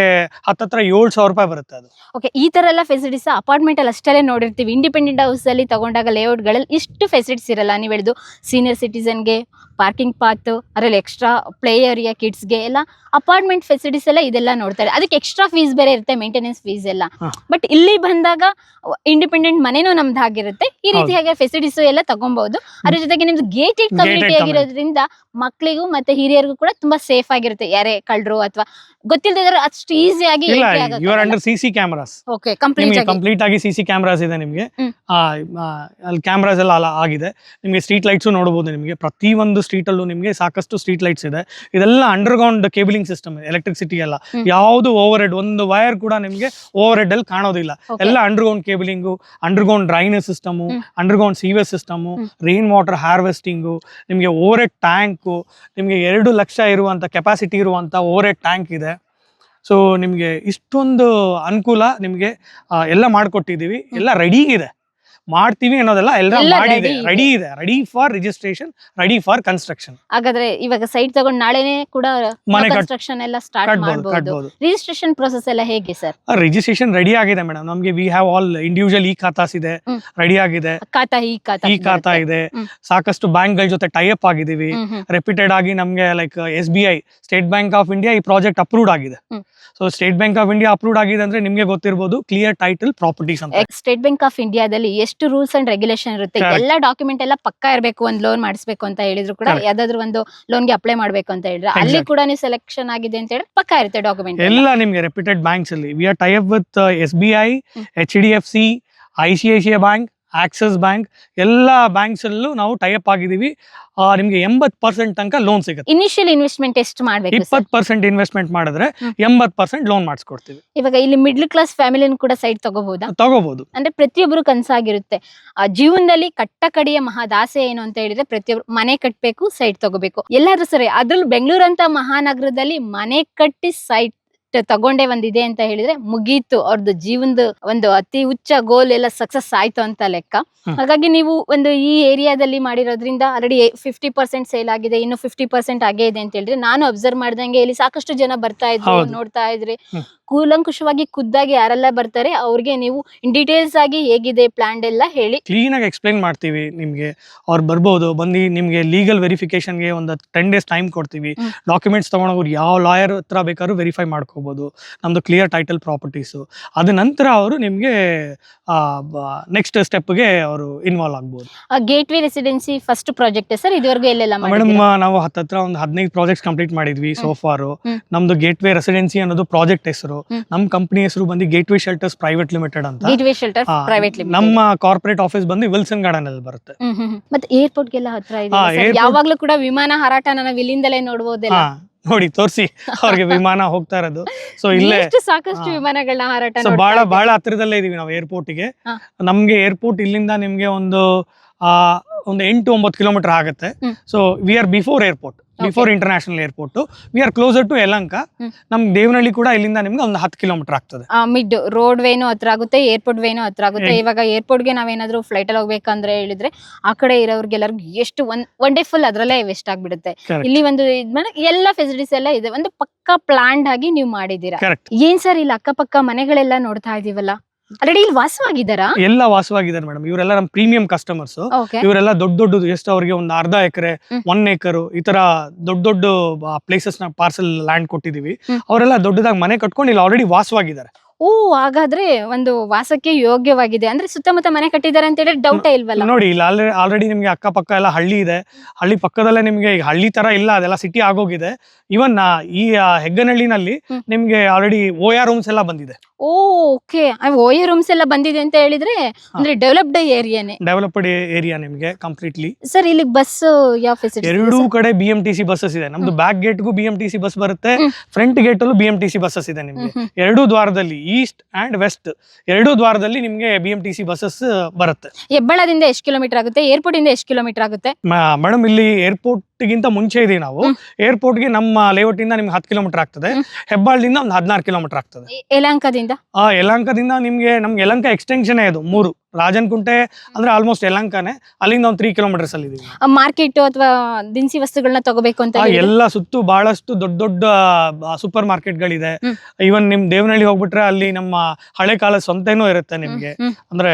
ಹತ್ತತ್ರ ಏಳು ಸಾವಿರ ರೂಪಾಯಿ ಬರುತ್ತೆ ಅದು. ಓಕೆ ಈ ತರ ಎಲ್ಲ ಫೆಸಿಲಿಟೀಸ್ ಅಪಾರ್ಟ್ಮೆಂಟ್ ಅಲ್ಲಿ ಅಷ್ಟೇ ನೋಡಿರ್ತೀವಿ. ಇಂಡಿಪೆಂಡೆಂಟ್ ಹೌಸ್ ಅಲ್ಲಿ ತಗೊಂಡಾಗ ಲೇಔಟ್ಗಳಲ್ಲಿ ಇಷ್ಟು ಫೆಸಿಲಿಟೀಸ್ ಇರಲ್ಲ. ನೀವು ಹೇಳಿದ್ದು ಸೀನಿಯರ್ ಸಿಟಿಸನ್ಗೆ ಪಾರ್ಕಿಂಗ್ ಪಾತ್ ಅದರಲ್ಲಿ ಎಕ್ಸ್ಟ್ರಾ ಪ್ಲೇ ಏರಿಯಾ ಕಿಡ್ಸ್ಗೆ ಎಲ್ಲ ಅಪಾರ್ಟ್ಮೆಂಟ್ ಫೆಸಿಲಿಟೀಸ್ ಎಲ್ಲ ಇದೆಲ್ಲ ನೋಡ್ತಾರೆ. ಅದಕ್ಕೆ ಎಕ್ಸ್ಟ್ರಾ ಫೀಸ್ ಬೇರೆ ಇರುತ್ತೆ ಮೇಂಟೆನೆನ್ಸ್ ಫೀಸ್ ಎಲ್ಲ. ಬಟ್ ಇಲ್ಲಿ ಬಂದಾಗ ಇಂಡಿಪೆಂಡೆಂಟ್ ಮನೇನು ನಮ್ದು ಆಗಿರುತ್ತೆ ಈ. ರೀತಿಯಾಗಿ ಫೆಸಿಲಿಟೀಸ್ ಎಲ್ಲ ತಗೊಬಹುದು ಅದ್ರ ಜೊತೆಗೆ ನಿಮ್ದು ಗೇಟೆಡ್ ಕಮ್ಯುನಿಟಿ. ಆಗಿರೋದ್ರಿಂದ ಮಕ್ಕಳಿಗೂ ಮತ್ತೆ ಹಿರಿಯರಿಗೂ ಕೂಡ ತುಂಬಾ ಸೇಫ್ ಆಗಿರುತ್ತೆ. ಯಾರೇ ಕಳ್ರು ಅಥವಾ ಗೊತ್ತಿಲ್ಲದಿದ್ರೆ ಅಷ್ಟು ಈಸಿಯಾಗಿ ಆಗಿ you are under CC cameras okay complete complete ಆಗಿ. ಸಿಸಿ ಕ್ಯಾಮರಾಸ್ ಇದೆ ನಿಮಗೆ. ಅಲ್ಲಿ ಕ್ಯಾಮರಾಸ್ ಎಲ್ಲ ಆಗಿದೆ. ನಿಮಗೆ ಸ್ಟ್ರೀಟ್ ಲೈಟ್ಸ್ ನೋಡಬಹುದು ನಿಮಗೆ. ಪ್ರತಿ ಒಂದು ಸ್ಟ್ರೀಟ್ ಅಲ್ಲೂ ನಿಮಗೆ ಸಾಕಷ್ಟು ಸ್ಟ್ರೀಟ್ ಲೈಟ್ಸ್ ಇದೆ. ಇದೆಲ್ಲ ಅಂಡರ್ಗ್ರೌಂಡ್ ಕೇಬಲಿಂಗ್ ಸಿಸ್ಟಮ್ ಎಲೆಕ್ಟ್ರಿಸಿಟಿ ಎಲ್ಲ. ಯಾವುದು ಓವರ್ ಹೆಡ್ ಒಂದು ವೈರ್ ಕೂಡ ನಿಮಗೆ ಓವರ್ ಹೆಡ್ ಅಲ್ಲಿ ಕಾಣೋದಿಲ್ಲ. ಎಲ್ಲಾ under underground cabling underground drainage system under underground sewage system. Rain water harvesting ನಿಮಗೆ ಓವರ್ ಹೆಡ್ ಟ್ಯಾಂಕು ನಿಮಗೆ ಎರಡು ಲಕ್ಷ ಇರುವಂಥ ಕೆಪಾಸಿಟಿ ಇರುವಂಥ ಓವರ್ ಹೆಡ್ ಟ್ಯಾಂಕ್ ಇದೆ. ಸೊ ನಿಮಗೆ ಇಷ್ಟೊಂದು ಅನುಕೂಲ ನಿಮಗೆ ಎಲ್ಲ ಮಾಡಿಕೊಟ್ಟಿದ್ದೀವಿ. ಎಲ್ಲ ರೆಡಿ ಇದೆ ಮಾಡ್ತೀವಿ ಅನ್ನೋದೆಲ್ಲ ಎಲ್ಲ ಮಾಡಿದೆ. ಇದೆ. ರೆಡಿ ಇದೆ. Ready for registration ready for construction ಹಾಗಾದ್ರೆ ಇವಾಗ ಸೈಟ್ ತಗೊಂಡ್ ನಾಳೆನೆ ಕೂಡ ಮನೆ ಕನ್ಸ್ಟ್ರಕ್ಷನ್ ಎಲ್ಲ ಸ್ಟಾರ್ಟ್ ಮಾಡಬಹುದು ರಿಜಿಸ್ಟ್ರೇಷನ್ ಪ್ರೊಸೆಸ್ ಎಲ್ಲ ಹೇಗೆ ಸರ್ ರಿಜಿಸ್ಟ್ರೇಷನ್ ರೆಡಿ ಆಗಿದೆ ಮೇಡಮ್ ನಮಗೆ we have all individual e khatas ಇದೆ ರೆಡಿ ಆಗಿದೆ. ಖಾತಾ ಈ ಖಾತಾ ಇ ಖಾತಾ ಇದೆ. ಸಾಕಷ್ಟು ಬ್ಯಾಂಕ್ಗಳ ಜೊತೆ ಟೈ ಅಪ್ ಆಗಿದೀವಿ. ರೆಪ್ಯೂಟೆಡ್ ಆಗಿ ನಮಗೆ like S B I State Bank of India ಈ ಪ್ರಾಜೆಕ್ಟ್ ಅಪ್ರೂವ್ಡ್ ಆಗಿದೆ. So State Bank of India approved ಆಗಿದೆ ಅಂದ್ರೆ ನಿಮಗೆ ಗೊತ್ತಿರಬಹುದು ಕ್ಲಿಯರ್ ಟೈಟಲ್ ಪ್ರಾಪರ್ಟೀಸ್ ಅಂತ. ಸ್ಟೇಟ್ ಬ್ಯಾಂಕ್ ಆಫ್ ಇಂಡಿಯಾದಲ್ಲಿ ಎಷ್ಟು ಎಷ್ಟು ರೂಲ್ಸ್ ಅಂಡ್ ರೆಗ್ಯುಲೇಷನ್ ಇರುತ್ತೆ. ಎಲ್ಲ ಡಾಕ್ಯುಮೆಂಟ್ ಎಲ್ಲ ಪಕ್ಕಾ ಇರಬೇಕು ಒಂದ್ ಲೋನ್ ಮಾಡಿಸ್ಬೇಕು ಅಂತ ಹೇಳಿದ್ರು ಕೂಡ. ಯಾವ್ದಾದ್ರು ಒಂದು ಲೋನ್ಗೆ ಅಪ್ಲೈ ಮಾಡ್ಬೇಕು ಅಂತ ಹೇಳಿದ್ರೆ ಅಲ್ಲಿ. ಕೂಡ ನೀವು ಸೆಲೆಕ್ಷನ್ ಆಗಿದೆ ಅಂತ ಹೇಳಿದ್ರೆ ಪಕ್ಕಾ ಇರುತ್ತೆ ಡಾಕ್ಯುಮೆಂಟ್ ಎಲ್ಲ ನಿಮಗೆ ರೆಪ್ಯೂಟೆಡ್ ಬ್ಯಾಂಕ್ಸ್ ಅಲ್ಲಿ we are tie up with S B I. H D F C I C I C I bank Axis bank ಎಲ್ಲ ಬ್ಯಾಂಕ್ಸ್ ಅಲ್ಲೂ ನಾವು ಟೈಅಪ್ ಆಗಿದ್ದೀವಿ. ಆ, ನಿಮ್ಗೆ ಎಂಬತ್ ಪರ್ಸೆಂಟ್ ತನಕ ಲೋನ್ ಸಿಗುತ್ತೆ. ಇನಿಷಿಯಲ್ ಇನ್ವೆಸ್ಟ್ಮೆಂಟ್ ಎಷ್ಟು ಮಾಡಬೇಕು? ಇಪ್ಪತ್ ಪರ್ಸೆಂಟ್ ಇನ್ವೆಸ್ಟ್ಮೆಂಟ್ ಮಾಡಿದ್ರೆ. ಎಂಬತ್ ಪರ್ಸೆಂಟ್ ಲೋನ್ ಮಾಡಿಸ್ಕೊಡ್ತೀವಿ. ಇವಾಗ ಇಲ್ಲಿ ಮಿಡ್ಲ್ ಕ್ಲಾಸ್ ಫ್ಯಾಮಿಲಿನ ಕೂಡ ಸೈಟ್ ತಗೋಬಹುದಾ? ತಗೋಬಹುದು. ಅಂದ್ರೆ ಪ್ರತಿಯೊಬ್ಬರು ಕನಸಾಗಿರುತ್ತೆ. ಜೀವನದಲ್ಲಿ ಕಟ್ಟ ಕಡೆಯ ಮಹಾದಾಸೆ ಏನು ಅಂತ ಹೇಳಿದ್ರೆ ಪ್ರತಿಯೊಬ್ರು ಮನೆ ಕಟ್ಟಬೇಕು ಸೈಟ್ ತಗೋಬೇಕು. ಎಲ್ಲಾದ್ರೂ ಸರಿ ಅದ್ರಲ್ಲೂ ಬೆಂಗಳೂರಂತ ಮಹಾನಗರದಲ್ಲಿ ಮನೆ ಕಟ್ಟಿ ಸೈಟ್ ತಗೊಂಡೇ ಒಂದಿದೆ ಅಂತ ಹೇಳಿದ್ರೆ ಮುಗೀತು. ಅವ್ರದ್ದು ಜೀವನದ ಒಂದು ಅತಿ ಉಚ್ಚ ಗೋಲ್ ಎಲ್ಲ ಸಕ್ಸಸ್ ಆಯ್ತು ಅಂತ ಲೆಕ್ಕ. ಹಾಗಾಗಿ ನೀವು ಒಂದು ಈ ಏರಿಯಾದಲ್ಲಿ ಮಾಡಿರೋದ್ರಿಂದ ಆಲ್ರೆಡಿ ಫಿಫ್ಟಿ ಪರ್ಸೆಂಟ್ ಸೇಲ್ ಆಗಿದೆ ಇನ್ನು ಫಿಫ್ಟಿ ಪರ್ಸೆಂಟ್ ಆಗೇ ಇದೆ ಅಂತ ಹೇಳಿದ್ರೆ ನಾನು ಅಬ್ಸರ್ವ್ ಮಾಡ್ದಂಗೆ ಇಲ್ಲಿ ಸಾಕಷ್ಟು ಜನ ಬರ್ತಾ ಇದ್ರು ನೋಡ್ತಾ ಇದ್ರಿ. ಕೂಲಂಕುಷವಾಗಿ ಖುದ್ದಾಗಿ ಯಾರೆಲ್ಲ ಬರ್ತಾರೆ ಅವ್ರಿಗೆ ನೀವು ಇನ್ ಡೀಟೇಲ್ಸ್ ಆಗಿ ಹೇಗಿದೆ ಪ್ಲಾನ್ ಎಲ್ಲ ಹೇಳಿ. ಕ್ಲೀನ್ ಆಗಿ ಎಕ್ಸ್ಪ್ಲೈನ್ ಮಾಡ್ತೀವಿ ನಿಮ್ಗೆ. ಅವ್ರು ಬರ್ಬೋದು ಬಂದು ನಿಮ್ಗೆ ಲೀಗಲ್ ವೆರಿಫಿಕೇಶನ್ಗೆ ಒಂದು ಟೆನ್ ಡೇಸ್ ಟೈಮ್ ಕೊಡ್ತೀವಿ. ಡಾಕ್ಯುಮೆಂಟ್ಸ್ ತಗೊಂಡೋಗಿ ಯಾವ ಲಾಯರ್ ಹತ್ರ ಬೇಕಾದ್ರೂ ವೆರಿಫೈ ಮಾಡ್ಕೋಬಹುದು ನಮ್ದು ಕ್ಲಿಯರ್ ಟೈಟಲ್ ಪ್ರಾಪರ್ಟೀಸು ಅದ ನಂತರ ಅವರು ನಿಮಗೆ ನೆಕ್ಸ್ಟ್ ಸ್ಟೆಪ್ಗೆ ಅವರು ಇನ್ವಾಲ್ವ್ ಆಗ್ಬೋದು. Gateway residency first project sir? ಇದುವರೆಗೂ ಎಲ್ಲೆಲ್ಲ ಮೇಡಮ್? ನಾವು ಹತ್ತತ್ರ ಒಂದು ಹದಿನೈದು ಪ್ರಾಜೆಕ್ಟ್ಸ್ ಕಂಪ್ಲೀಟ್ ಮಾಡಿದ್ವಿ. So far. ನಮ್ದು ಗೇಟ್ ವೇ ರೆಸಿಡೆನ್ಸಿ ಅನ್ನೋದು ಪ್ರಾಜೆಕ್ಟ್ ಹೆಸರು. ನಮ್ಮ ಕಂಪನಿ ಹೆಸರು ಬಂದು gateway shelters private limited ಅಂತ. Gateway shelter private limited ನಮ್ಮ ಕಾರ್ಪೊರೇಟ್ ಆಫೀಸ್ ಬಂದು ವಿಲ್ಸನ್ ಗಾರ್ಡನ್ ಅಲ್ಲಿ ಬರುತ್ತೆ. ಮತ್ತೆ ಏರ್ಪೋರ್ಟ್ ಗೆಲ್ಲ ಹತ್ರ ಇದೆ ಯಾವಾಗಲೂ ಕೂಡ ವಿಮಾನ ಹಾರಾಟನ ನಾವು ಇಲ್ಲಿಂದಲೇ ನೋಡಬಹುದು ಹಾ. ನೋಡಿ ತೋರಿಸಿ ಅವ್ರಿಗೆ ವಿಮಾನ ಹೋಗ್ತಾ ಇರೋದು ಸೊ ಇಲ್ಲೇ ಎಷ್ಟು ಸಾಕಷ್ಟು. ವಿಮಾನಗಳನ್ನ ಹಾರಾಟ ಸೊ ಬಹಳ. ಬಹಳ ಹತ್ತಿರದಲ್ಲೇ ಇದೀವಿ ನಾವು ಏರ್ಪೋರ್ಟ್ಗೆ ನಮ್ಗೆ ಏರ್ಪೋರ್ಟ್ ಇಲ್ಲಿಂದ ನಿಮ್ಗೆ ಒಂದು ಆ ಒಂದು ಎಂಟು ಒಂಬತ್ತು ಕಿಲೋಮೀಟರ್ ಆಗುತ್ತೆ. So we are before airport before international airport we are closer to Yelahanka. ನಮ್ ದೇವನಹಳ್ಳಿ ಕೂಡ ಇಲ್ಲಿಂದ ನಿಮ್ಗೆ ಒಂದು ಹತ್ತು ಕಿಲೋಮೀಟರ್ ಆಗ್ತದೆ. ಮಿಡ್ ರೋಡ್ ವೇನು ಹತ್ರ ಆಗುತ್ತೆ ಏರ್ಪೋರ್ಟ್ ವೇನು ಹತ್ರ ಆಗುತ್ತೆ. ಇವಾಗ ಏರ್ಪೋರ್ಟ್ಗೆ ನಾವೇನಾದ್ರೂ ಫ್ಲೈಟ್ ಅಲ್ಲಿ ಹೋಗ್ಬೇಕಂದ್ರೆ ಹೇಳಿದ್ರೆ ಆ ಕಡೆ ಇರೋರ್ಗೆಲ್ಲರಿಗೂ ಎಷ್ಟು ಒನ್ ಒನ್ ಡೇ ಫುಲ್ ಅದ್ರಲ್ಲೇ ವೆಸ್ಟ್ ಆಗ್ಬಿಡುತ್ತೆ. ಇಲ್ಲಿ ಒಂದು ಎಲ್ಲ ಫೆಸಿಲಿಟೀಸ್ ಎಲ್ಲ ಇದೆ. ಒಂದು ಪಕ್ಕ ಪ್ಲಾನ್ಡ್ ಆಗಿ ನೀವು ಮಾಡಿದೀರಾ ಏನ್ ಸರ್ ಇಲ್ಲಿ ಅಕ್ಕಪಕ್ಕ ಮನೆಗಳೆಲ್ಲ ನೋಡ್ತಾ ಇದೀವಲ್ಲ? ಆಲ್ರೆಡಿ ಇಲ್ಲಿ ವಾಸವಾಗಿದ್ದಾರಾ? ಎಲ್ಲ ವಾಸವಾಗಿದ್ದಾರೆ ಮೇಡಮ್ ಇವರೆಲ್ಲ ನಮ್ಮ ಪ್ರೀಮಿಯಂ ಕಸ್ಟಮರ್ಸ್ ಓಕೆ ಇವರೆಲ್ಲ ದೊಡ್ಡ ದೊಡ್ಡದು ಎಷ್ಟು ಅವ್ರಿಗೆ ಒಂದು ಅರ್ಧ ಎಕರೆ. ಒನ್ ಏಕರು ಈ ತರ ದೊಡ್ಡ ದೊಡ್ಡ ಪ್ಲೇಸಸ್ನ ಪಾರ್ಸಲ್ ಲ್ಯಾಂಡ್ ಕೊಟ್ಟಿದೀವಿ. ಅವರೆಲ್ಲ ದೊಡ್ಡದಾಗಿ ಮನೆ ಕಟ್ಕೊಂಡು ಇಲ್ಲಿ ಆಲ್ರೆಡಿ ವಾಸವಾಗಿದ್ದಾರೆ. ಓ ಹಾಗಾದ್ರೆ ಒಂದು ವಾಸಕ್ಕೆ ಯೋಗ್ಯವಾಗಿದೆ. ಅಂದ್ರೆ ಸುತ್ತಮುತ್ತ ಮನೆ ಕಟ್ಟಿದ್ದಾರೆ ಅಂತ ಹೇಳಿದ್ರೆ ಡೌಟೇ ಇಲ್ವಲ್ಲ? ನೋಡಿ ಇಲ್ಲಿ ಆಲ್ರೆಡಿ ಆಲ್ರೆಡಿ ನಿಮ್ಗೆ ಅಕ್ಕಪಕ್ಕ ಎಲ್ಲ ಹಳ್ಳಿ ಇದೆ. ಹಳ್ಳಿ ಪಕ್ಕದಲ್ಲೇ ನಿಮ್ಗೆ ಈಗ ಹಳ್ಳಿ ತರ ಇಲ್ಲ ಅದೆಲ್ಲ ಸಿಟಿ ಆಗೋಗಿದೆ. ಇವನ್ ಈ ಹೆಗ್ಗನಹಳ್ಳಿನಲ್ಲಿ. ನಿಮ್ಗೆ ಆಲ್ರೆಡಿ ಓಯಾ ರೂಮ್ಸ್ ಎಲ್ಲ ಬಂದಿದೆ. ಓ ಓಕೆ. ಓಯೋ ರೂಮ್ಸ್ ಎಲ್ಲ ಬಂದಿದೆ ಅಂತ ಹೇಳಿದ್ರೆ ಅಂದ್ರೆ ಡೆವಲಪ್ಡ್ ಏರಿಯಾನೇ ಡೆವಲಪ್ಡ್ ಏರಿಯಾ ನಿಮ್ಗೆ ಕಂಪ್ಲೀಟ್ಲಿ ಸರ್ ಇಲ್ಲಿ ಬಸ್ ಯಾವ ಫೆಸಿಲಿಟಿ ಎರಡೂ ಕಡೆ B M T C buses ಇದೆ. ನಮ್ದು back ಗೇಟ್ಗೂ B M T C bus ಬರುತ್ತೆ ಫ್ರಂಟ್ ಗೇಟ್ ಅಲ್ಲೂ B M T C buses ಇದೆ ನಿಮ್ಗೆ. ಎರಡೂ ದ್ವಾರದಲ್ಲಿ ಈಸ್ಟ್ ಅಂಡ್ ವೆಸ್ಟ್ ಎರಡೂ ದ್ವಾರದಲ್ಲಿ ನಿಮಗೆ B M T C buses ಬರುತ್ತೆ. ಹೆಬ್ಬಳದಿಂದ ಎಷ್ಟು ಕಿಲೋಮೀಟರ್ ಆಗುತ್ತೆ? ಏರ್ಪೋರ್ಟ್ ಇಂದ ಎಷ್ಟು ಕಿಲೋಮೀಟರ್ ಆಗುತ್ತೆ? ಮೇಡಮ್ ಇಲ್ಲಿ ಏರ್ಪೋರ್ಟ್ ಗಿಂತ ಮುಂಚೆ ಇದೀವಿ ನಾವು. ಏರ್ಪೋರ್ಟ್ಗೆ ನಮ್ಮ ಲೇಔಟ್ ಇಂದ ನಿಮ್ಗೆ ಹತ್ತು ಕಿಲೋಮೀಟರ್ ಆಗ್ತದೆ. ಹೆಬ್ಬಾಳದಿಂದ ಒಂದು ಹದಿನಾರು ಕಿಲೋಮೀಟರ್ ಆಗ್ತದೆ. ಯಲಂಕದಿಂದ ಆ ಯಲಂಕದಿಂದ ನಿಮ್ಗೆ ನಮ್ಗೆ ಯಲಂಕ ಎಕ್ಸ್ಟೆನ್ಷನ್ ಇದು ಮೂರು. ರಾಜನ್ಕುಂಟೆ ಅಂದ್ರೆ ಆಲ್ಮೋಸ್ಟ್ ಯಲಂಕಾನೆ ಅಲ್ಲಿಂದ ಒಂದು ತ್ರೀ ಕಿಲೋಮೀಟರ್ಸ್ ಅಲ್ಲಿ ಇದೀವಿ ಮಾರ್ಕೆಟ್ ಅಥವಾ ದಿನಸಿ ವಸ್ತುಗಳನ್ನ ತಗೋಬೇಕು ಅಂತ ಎಲ್ಲ ಸುತ್ತು ಬಹಳಷ್ಟು ದೊಡ್ಡ ದೊಡ್ಡ ಸೂಪರ್ ಮಾರ್ಕೆಟ್ಗಳಿದೆ ಗಳಿದೆ ಇವನ್ ನಿಮ್ ದೇವನಹಳ್ಳಿ ಹೋಗ್ಬಿಟ್ರೆ ಅಲ್ಲಿ ನಮ್ಮ ಹಳೆ ಕಾಲದ ಸಂತೆನೂ ಇರುತ್ತೆ ನಿಮ್ಗೆ. ಅಂದ್ರೆ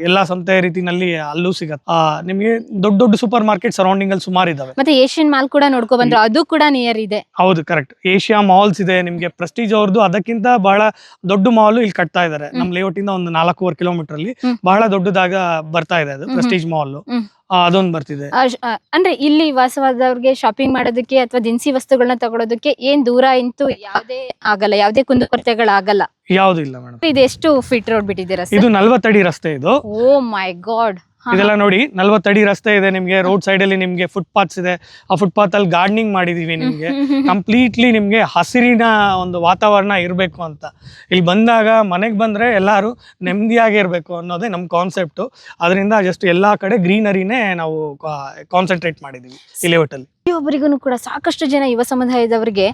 ಎಲ್ಲಾ ಸಂತೆ ರೀತಿನಲ್ಲಿ ಅಲ್ಲೂ ಸಿಗತ್ತೆ. ನಿಮ್ಗೆ ದೊಡ್ಡ ದೊಡ್ಡ ಸೂಪರ್ ಮಾರ್ಕೆಟ್ ಸರೌಂಡಿಂಗ್ ಅಲ್ಲಿ ಸುಮಾರು ಇದಾವೆ. ಮತ್ತೆ ಏಷ್ಯನ್ ಮಾಲ್ ಕೂಡ ನೋಡ್ಕೊ ಬಂದ್ರೆ. ಅದು ಕೂಡ ನಿಯರ್ ಇದೆ. ಹೌದು ಕರೆಕ್ಟ್ ಏಷ್ಯಾ ಮಾಲ್ಸ್ ಇದೆ ನಿಮ್ಗೆ ಪ್ರೆಸ್ಟೀಜ್ ಅವ್ರದ್ದು ಅದಕ್ಕಿಂತ ಬಹಳ ದೊಡ್ಡ ಮಾಲ್ ಇಲ್ಲಿ ಕಟ್ತಾ ಇದಾರೆ. ನಮ್ ಲೇಔಟ್ ಇಂದ ಒಂದು ನಾಲ್ಕೂವರೆ ಕಿಲೋಮೀಟರ್ ಅಲ್ಲಿ ಬಹಳ ದೊಡ್ಡದಾಗ ಬರ್ತಾ ಇದೆ ಅದು ಪ್ರೆಸ್ಟೀಜ್ ಮಾಲ್. ಅದೊಂದು ಬರ್ತಿದೆ. ಅಂದ್ರೆ ಇಲ್ಲಿ ವಾಸವಾದವ್ರಿಗೆ ಶಾಪಿಂಗ್ ಮಾಡೋದಕ್ಕೆ ಅಥವಾ ದಿನಸಿ ವಸ್ತುಗಳನ್ನ ತಗೊಳೋದಕ್ಕೆ ಏನ್ ದೂರ ಇಂತು ಯಾವ್ದೇ ಆಗಲ್ಲ ಯಾವ್ದೇ ಕುಂದುಕೊರತೆಗಳಾಗಲ್ಲ ಯಾವ್ದು ಇಲ್ಲ ಮೇಡಮ್ ಇದು ಎಷ್ಟು ಫೀಟ್ ರೋಡ್ ಬಿಟ್ಟಿದ್ದೀರಾ ಇದು ನಲ್ವತ್ತಡಿ ರಸ್ತೆ ಇದು. Oh my god. ಇದೆಲ್ಲ ನೋಡಿ ನಲ್ವತ್ತಡಿ ರಸ್ತೆ ಇದೆ ನಿಮ್ಗೆ ರೋಡ್ ಸೈಡ್ ಅಲ್ಲಿ ನಿಮ್ಗೆ ಫುಟ್ಪಾತ್ಸ್ ಇದೆ. ಆ ಫುಟ್ಪಾತ್ ಅಲ್ಲಿ ಗಾರ್ಡನಿಂಗ್ ಮಾಡಿದೀವಿ ನಿಮ್ಗೆ. ಕಂಪ್ಲೀಟ್ಲಿ ನಿಮ್ಗೆ ಹಸಿರಿನ ಒಂದು ವಾತಾವರಣ ಇರಬೇಕು ಅಂತ. ಇಲ್ಲಿ ಬಂದಾಗ ಮನೆಗೆ ಬಂದ್ರೆ ಎಲ್ಲಾರು ನೆಮ್ಮದಿಯಾಗಿ ಇರಬೇಕು ಅನ್ನೋದೇ ನಮ್ಮ ಕಾನ್ಸೆಪ್ಟ್ ಅದರಿಂದ ಜಸ್ಟ್ ಎಲ್ಲಾ ಕಡೆ ಗ್ರೀನರಿನೇ ನಾವು ಕಾನ್ಸಂಟ್ರೇಟ್ ಮಾಡಿದೀವಿ ಇಲ್ಲಿ ಲೇಔಟ್ ಅಲ್ಲಿ ಒಬ್ಬರಿಗೂ ಕೂಡ ಸಾಕಷ್ಟು ಜನ ಯುವ ಸಮುದಾಯದವರಿಗೆ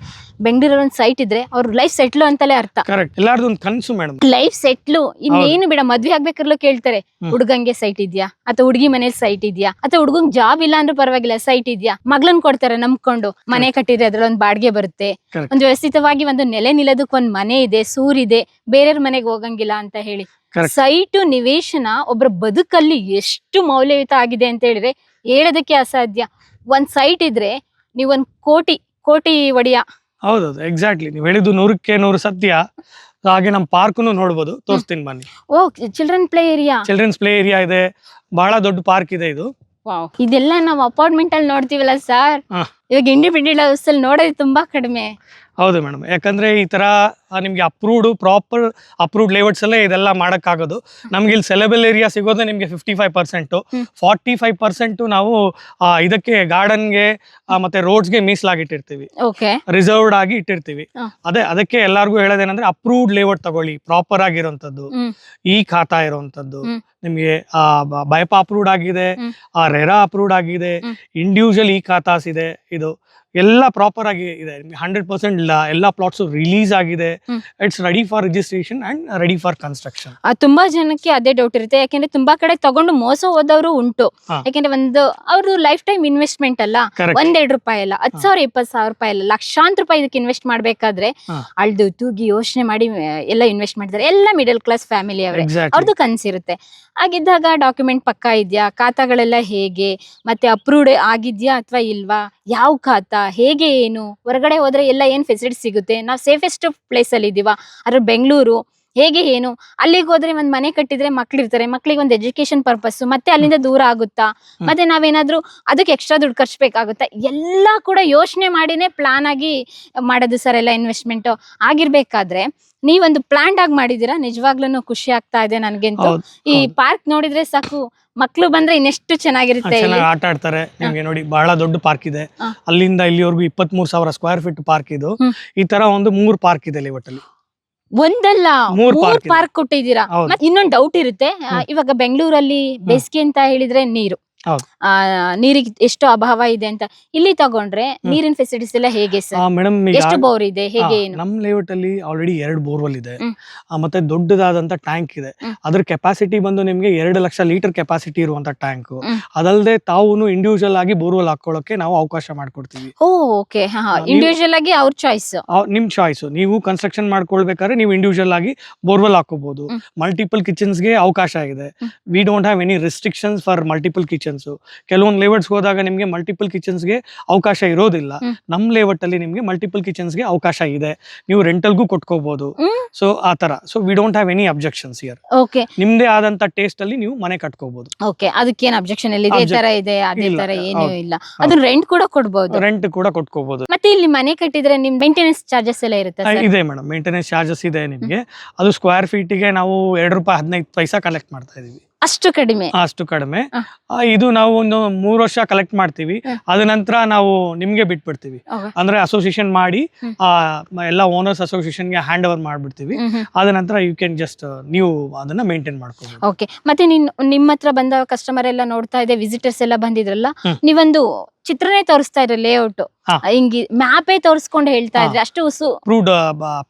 ಬೆಂಗಳೂರಲ್ಲಿ ಒಂದು ಸೈಟ್ ಇದ್ರೆ ಅವ್ರ ಲೈಫ್ ಸೆಟ್ಲು ಅಂತಲೇ ಅರ್ಥ. ಕರೆಕ್ಟ್ ಎಲ್ಲಾರ್ದು ಒಂದು ಕನಸು ಮೇಡಮ್ ಲೈಫ್ ಸೆಟ್ಲು ಇನ್ನೇನು ಬೇಡ ಮದ್ವೆ ಆಗ್ಬೇಕಾರ್ಲು ಕೇಳ್ತಾರೆ. ಹುಡುಗಂಗೆ ಸೈಟ್ ಇದ್ಯಾ? ಅಥವಾ ಹುಡುಗಿ ಮನೇಲಿ ಸೈಟ್ ಇದ್ಯಾ? ಅಥವಾ ಹುಡುಗಂಗ್ ಜಾಬ್ ಇಲ್ಲ ಅಂದ್ರೆ ಪರವಾಗಿಲ್ಲ ಸೈಟ್ ಇದ್ಯಾ? ಮಗ್ಳನ್ ಕೊಡ್ತಾರೆ ನಂಬ್ಕೊಂಡು ಮನೆ ಕಟ್ಟಿದ್ರೆ ಅದ್ರೊಂದ್ ಬಾಡಿಗೆ ಬರುತ್ತೆ. ಒಂದು ವ್ಯವಸ್ಥಿತವಾಗಿ ಒಂದು ನೆಲೆ ನಿಲ್ಲೋದಕ್ಕೆ ಒಂದ್ ಮನೆ ಇದೆ ಸೂರಿದೆ ಬೇರೆಯವ್ರ ಮನೆಗೆ ಹೋಗಂಗಿಲ್ಲ ಅಂತ ಹೇಳಿ. ಸೈಟು ನಿವೇಶನ ಒಬ್ಬರ ಬದುಕಲ್ಲಿ ಎಷ್ಟು ಮೌಲ್ಯಯುತ ಆಗಿದೆ ಅಂತ ಹೇಳಿದ್ರೆ ಹೇಳೋದಕ್ಕೆ ಅಸಾಧ್ಯ. ಒಂದ್ ಸೈಟ್ ಇದ್ರೆ ನೀವೊಂದ್ ಕೋಟಿ ಕೋಟಿ ಒಡೆಯ. ಹೌದೌದು ಎಕ್ಸಾಕ್ಟ್ಲಿ ನೀವು ಹೇಳಿದ್ದು ನೂರಕ್ಕೆ ನೂರು ಸತ್ಯ. ಹಾಗೆ ನಮ್ಮ ಪಾರ್ಕ್ನು ನೋಡ್ಬೋದು. ತೋರಿಸ್ತೀನಿ ಬನ್ನಿ. ಓ children play area childrens play area ಇದೆ. ಬಹಳ ದೊಡ್ಡ ಪಾರ್ಕ್ ಇದೆ ಇದು. ಇದೆಲ್ಲ ನಾವು ಅಪಾರ್ಟ್ಮೆಂಟ್ ಅಲ್ಲಿ ನೋಡ್ತೀವಲ್ಲ ಸರ್ ಹಾ. ಇವಾಗ ಇಂಡಿಪೆಂಡೆಂಟ್ ಹೌಸ್ ಅಲ್ಲಿ ನೋಡೋದು ತುಂಬಾ ಕಡಿಮೆ. ಹೌದು ಮೇಡಮ್. ಯಾಕಂದ್ರೆ ಈ ತರ ನಿಮಗೆ ನಿಮ್ಗೆ ಅಪ್ರೂವ್ಡ್ ಪ್ರಾಪರ್ ಅಪ್ರೂವ್ಡ್ ಲೇಔಟ್ಸ್ ಅಲ್ಲೇ ಇದೆಲ್ಲ ಮಾಡೋಕ್ಕಾಗೋದು. ನಮ್ಗೆ ಇಲ್ಲಿ ಸೆಲೆಬಲ್ ಏರಿಯಾ ಸಿಗೋದೇ ನಿಮಗೆ fifty five percent. Forty five percent ನಾವು ಇದಕ್ಕೆ ಇದಕ್ಕೆ ಗಾರ್ಡನ್ಗೆ ಮತ್ತೆ ರೋಡ್ಸ್ಗೆ ಮೀಸಲಾಗಿಟ್ಟಿರ್ತೀವಿ ಓಕೆ ರಿಸರ್ವ್ಡ್ ಆಗಿ ಇಟ್ಟಿರ್ತೀವಿ. ಹ. ಅದೇ ಅದಕ್ಕೆ ಎಲ್ಲರಿಗೂ ಹೇಳೋದೇನಂದ್ರೆ ಅಪ್ರೂವ್ಡ್ ಲೇಔಟ್ ತಗೊಳ್ಳಿ ಪ್ರಾಪರ್ ಆಗಿರೋಂಥದ್ದು. ಹ್ಮ್. ಈ ಖಾತಾ ಇರೋಂಥದ್ದು. ಹ್ಮ್. ನಿಮಗೆ ಆ ಬ- ಬೈಪಾ ಅಪ್ರೂವ್ಡ್ ಆಗಿದೆ. ಹ್ಮ್. ಆ ರೆರಾ ಅಪ್ರೂವ್ಡ್ ಆಗಿದೆ. ಹ್ಮ್. ಇಂಡಿವಿಜುವಲ್ ಈ ಖಾತಾಸ್ ಇದೆ. ಇದು ಎಲ್ಲ ಪ್ರಾಪರ್ ಆಗಿ ಇದೆ. ಹಂಡ್ರೆಡ್ ಪರ್ಸೆಂಟ್ ಎಲ್ಲ ಪ್ಲಾಟ್ಸ್ ರಿಲೀಸ್ ಆಗಿದೆ. It's ready for registration and ready for construction ತುಂಬಾ ಜನಕ್ಕೆ ಅದೇ ಡೌಟ್ ಇರುತ್ತೆ. ಯಾಕೆಂದ್ರೆ ತುಂಬಾ ಕಡೆ ತಗೊಂಡು ಮೋಸ ಹೋದವರು ಉಂಟು. ಯಾಕಂದ್ರೆ ಒಂದು ಅವ್ರದ್ದು ಲೈಫ್ ಟೈಮ್ ಇನ್ವೆಸ್ಟ್ಮೆಂಟ್ ಅಲ್ಲ ಒಂದೆರಡು ರೂಪಾಯಿ ಅಲ್ಲ. ಹತ್ತು. ಸಾವಿರ ಇಪ್ಪತ್ತು ಸಾವಿರ ರೂಪಾಯಿ ಅಲ್ಲ. ಲಕ್ಷಾಂತರ ರೂಪಾಯಿ ಇದಕ್ಕೆ ಇನ್ವೆಸ್ಟ್ ಮಾಡ್ಬೇಕಾದ್ರೆ. ಅಳ್ದು ತೂಗಿ ಯೋಚನೆ ಮಾಡಿ ಎಲ್ಲ ಇನ್ವೆಸ್ಟ್ ಮಾಡ್ತಾರೆ. ಎಲ್ಲ ಮಿಡಲ್ ಕ್ಲಾಸ್ ಫ್ಯಾಮಿಲಿ ಅವರೇ. ಅವ್ರದ್ದು ಕನ್ಸಿರುತ್ತೆ ಹಾಗಿದ್ದಾಗ ಡಾಕ್ಯುಮೆಂಟ್ ಪಕ್ಕಾ ಇದೆಯಾ? ಖಾತಾಗಳೆಲ್ಲ ಹೇಗೆ? ಮತ್ತೆ ಅಪ್ರೂವ್ಡ್ ಆಗಿದ್ಯಾ ಅಥವಾ ಇಲ್ವಾ? ಯಾವ ಖಾತಾ? ಹೇಗೆ ಏನು? ಹೊರಗಡೆ ಹೋದರೆ ಎಲ್ಲ ಏನು ಫೆಸಿಲಿಟಿ ಸಿಗುತ್ತೆ? ನಾವು ಸೇಫೆಸ್ಟ್ ಪ್ಲೇಸ್ ಅಲ್ಲಿ ಇದೀವಾ ಅದ್ರ ಬೆಂಗಳೂರು ಹೇಗೆ ಏನು? ಅಲ್ಲಿಗೆ ಹೋದ್ರೆ ಒಂದ್ ಮನೆ ಕಟ್ಟಿದ್ರೆ ಮಕ್ಳಿರ್ತಾರೆ ಮಕ್ಳಿಗೆ ಒಂದು ಎಜುಕೇಶನ್ ಪರ್ಪಸ್ ಮತ್ತೆ ಅಲ್ಲಿಂದ ದೂರ ಆಗುತ್ತಾ? ಮತ್ತೆ ನಾವೇನಾದ್ರೂ ಅದಕ್ಕೆ ಎಕ್ಸ್ಟ್ರಾ ದುಡ್ಡು ಖರ್ಚಬೇಕಾಗುತ್ತಾ? ಎಲ್ಲ ಕೂಡ ಯೋಚನೆ ಮಾಡಿನೇ ಪ್ಲಾನ್ ಆಗಿ ಮಾಡೋದು ಸರ್ ಎಲ್ಲ ಇನ್ವೆಸ್ಟ್ಮೆಂಟ್ ಆಗಿರ್ಬೇಕಾದ್ರೆ ನೀವೊಂದು ಪ್ಲಾನ್ ಆಗಿ ಮಾಡಿದೀರಾ ನಿಜವಾಗ್ಲೂ ಖುಷಿ ಆಗ್ತಾ ಇದೆ ನನ್ಗೆಂತೂ. ಹೌದು ಈ. ಪಾರ್ಕ್ ನೋಡಿದ್ರೆ ಸಾಕು. ಮಕ್ಳು ಬಂದ್ರೆ ಇನ್ನೆಷ್ಟು ಚೆನ್ನಾಗಿರುತ್ತೆ ಚೆನ್ನಾಗಿ ಆಟ ಆಡ್ತಾರೆ. ನಿಮ್ಗೆ ನೋಡಿ ಬಹಳ ದೊಡ್ಡ ಪಾರ್ಕ್ ಇದೆ. ಅಲ್ಲಿಂದ ಇಲ್ಲಿವರೆಗೂ ಇಪ್ಪತ್ತ್ ಮೂರು ಸಾವಿರ ಸ್ಕ್ವೇರ್ ಫೀಟ್ ಪಾರ್ಕ್ ಇದು. ಈ ತರ ಒಂದು ಮೂರು ಪಾರ್ಕ್ ಇದೆ ಲೇಔಟಲ್ಲಿ ಒಂದಲ್ಲ ಮೂರ್ ಮೂರ್ park ಪಾರ್ಕ್ ಕೊಟ್ಟಿದ್ದೀರಾ. ಹೌದು. ಮತ್ತೆ ಇನ್ನೊಂದು ಡೌಟ್ ಇರುತ್ತೆ. ಆ, ಇವಾಗ ಬೆಂಗಳೂರಲ್ಲಿ ಬೇಸಿಗೆ ಅಂತ ಹೇಳಿದ್ರೆ ನೀರು. ಹೌದು. ಆ ನೀರಿಗೆ ಎಷ್ಟು ಅಭಾವ ಇದೆ ಅಂತ ಇಲ್ಲಿ ತಗೊಂಡ್ರೆ ನೀರಿನ ಫೆಸಿಲಿಟೀಸ್ ಎಲ್ಲ ಹೇಗೆ ಸರ್? ಮೇಡಮ್ ಎಷ್ಟು ಬೋರ್ ಇದೆ? ಹೇಗೆ ಏನು? ನಮ್ ಲೇಔಟ್ ಅಲ್ಲಿ ಆಲ್ರೆಡಿ ಎರಡು ಬೋರ್ವೆಲ್ ಇದೆ ಹ್ಮ್. ಆ, ಮತ್ತೆ ದೊಡ್ಡದಾದಂತ ಟ್ಯಾಂಕ್ ಇದೆ. ಹ್ಮ್. ಅದ್ರ ಕೆಪಾಸಿಟಿ ಬಂದು ನಿಮ್ಗೆ ಎರಡು ಲಕ್ಷ ಲೀಟರ್ ಕೆಪಾಸಿಟಿ ಇರುವಂತ ಟ್ಯಾಂಕ್ ಹ್ಮ್. ಅದಲ್ಲದೆ ತಾವು ಇಂಡಿವಿಜುವಲ್ ಆಗಿ ಬೋರ್ವೆಲ್ ಹಾಕೊಳ್ಳೋಕೆ ನಾವು ಅವಕಾಶ ಮಾಡ್ಕೊಡ್ತೀವಿ. ಓ ಓಕೆ ಹಾ ಆ, ನೀವು- ಇಂಡಿವಿಜುವಲ್ ಆಗಿ ಅವ್ರ ಚಾಯ್ಸ್ ಆ, ನಿಮ್ ಚಾಯ್ಸ್ ನೀವು ಕನ್ಸ್ಟ್ರಕ್ಷನ್ ಮಾಡ್ಕೊಳ್ಬೇಕಾದ್ರೆ ನೀವು ಇಂಡಿವಿಜುವಲ್ ಆಗಿ ಬೋರ್ವೆಲ್ ಹಾಕೋಬಹುದು ಮಲ್ಟಿಪಲ್ ಮಲ್ಟಿಪಲ್ಗೆ ಅವಕಾಶ ಇದೆ. ಹ್ಮ್. We don't have any restrictions for multiple kitchens ಕೆಲವೊಂದು ಲೇಔಟ್ಸ್ ಹೋದಾಗ ನಿಮ್ಗೆ ಮಲ್ಟಿಪಲ್ಗೆ ಅವಕಾಶ ಇರೋದಿಲ್ಲ. ನಮ್ಮ ನಮ್ ಲೇಔಟ್ ಅಲ್ಲಿ ನಿಮ್ಗೆ ಮಲ್ಟಿಪಲ್ಗೆ ಅವಕಾಶ ಇದೆ. ನೀವು ರೆಂಟಲ್ಗೂ ಕೊಟ್ಕೋಬಹುದು. ಸೊ ಆ ತರ so we don't have any objections here okay ನಿಮ್ದೇ ಆದಂತ ಟೇಸ್ಟ್ ಅಲ್ಲಿ ನೀವು ಮನೆ ಕಟ್ಕೋಬಹುದು ಓಕೆ ಅದಕ್ಕೇನ್ ಅಬ್ಜೆಕ್ಷನ್ ಇಲ್ಲ? ಇದೇ ತರ ಇದೆ ಅದೇ ತರ ಏನು ಇಲ್ಲ. ಅದನ್ನ ರೆಂಟ್ ಕೂಡ ಕೊಡಬಹುದು ರೆಂಟ್ ಕೂಡ ಕೊಟ್ಕೋಬಹುದು ಮತ್ತೆ ಇಲ್ಲಿ ಮನೆ ಕಟ್ಟಿದ್ರೆ ನಿಮ್ ಮೇಂಟೆನೆನ್ಸ್ ಚಾರ್ಜಸ್ ಎಲ್ಲ ಇರುತ್ತೆ ಆ, ಇದೆ ಮೇಡಮ್. ಮೇಂಟೆನೆನ್ಸ್ ಚಾರ್ಜಸ್ ಇದೆ ನಿಮಗೆ. ಅದು ಸ್ಕ್ವೇರ್ ಫೀಟಿಗೆ ನಾವು ಎರಡು ರೂಪಾಯಿ ಹದಿನೈದು ಪೈಸಾ ಕಲೆಕ್ಟ್ ಮಾಡ್ತಾ ಇದೀವಿ. ಅಷ್ಟು ಕಡಿಮೆ. ಅಷ್ಟು ಕಡಿಮೆ. ಆ, ಇದು ನಾವು ಒಂದು ಮೂರು ವರ್ಷ ಕಲೆಕ್ಟ್ ಮಾಡ್ತೀವಿ. ಅದ ನಂತರ ನಾವು ನಿಮ್ಗೆ ಬಿಟ್ಬಿಡ್ತೀವಿ. Okay. ಅಂದ್ರೆ ಅಸೋಸಿಯೇಷನ್ ಮಾಡಿ ಹ್ಮ್. ಆ, ಮ- ಎಲ್ಲ ಓನರ್ಸ್ ಅಸೋಸಿಯೇಷನ್ಗೆ ಹ್ಯಾಂಡ್ ಓವರ್ ಮಾಡ್ಬಿಡ್ತೀವಿ. ಅದ ನಂತರ ಯು ಕ್ಯಾನ್ ಜಸ್ಟ್ ನೀವು ಅದನ್ನ ಮೇಂಟೈನ್ ಮಾಡ್ಕೋಬಹುದು ಓಕೆ ಮತ್ತೆ ನಿನ್ ನಿಮ್ಮ ಹತ್ರ ಬಂದ ಕಸ್ಟಮರ್ ಎಲ್ಲ ನೋಡ್ತಾ ಇದೆ ವಿಸಿಟರ್ಸ್ ಎಲ್ಲ ಬಂದಿದ್ರಲ್ಲ ಹ್ಮ್. ನೀವೊಂದು ಚಿತ್ರನೇ ತೋರಿಸ್ತಾ ಇದ್ರು ಲೇಔಟ್ ಹಿಂಗ್ ಮ್ಯಾಪ್ ತೋರಿಸ್ಕೊಂಡು ಹೇಳ್ತಾ ಇದ್ರೆ ಅಷ್ಟು ಉಸು. Approved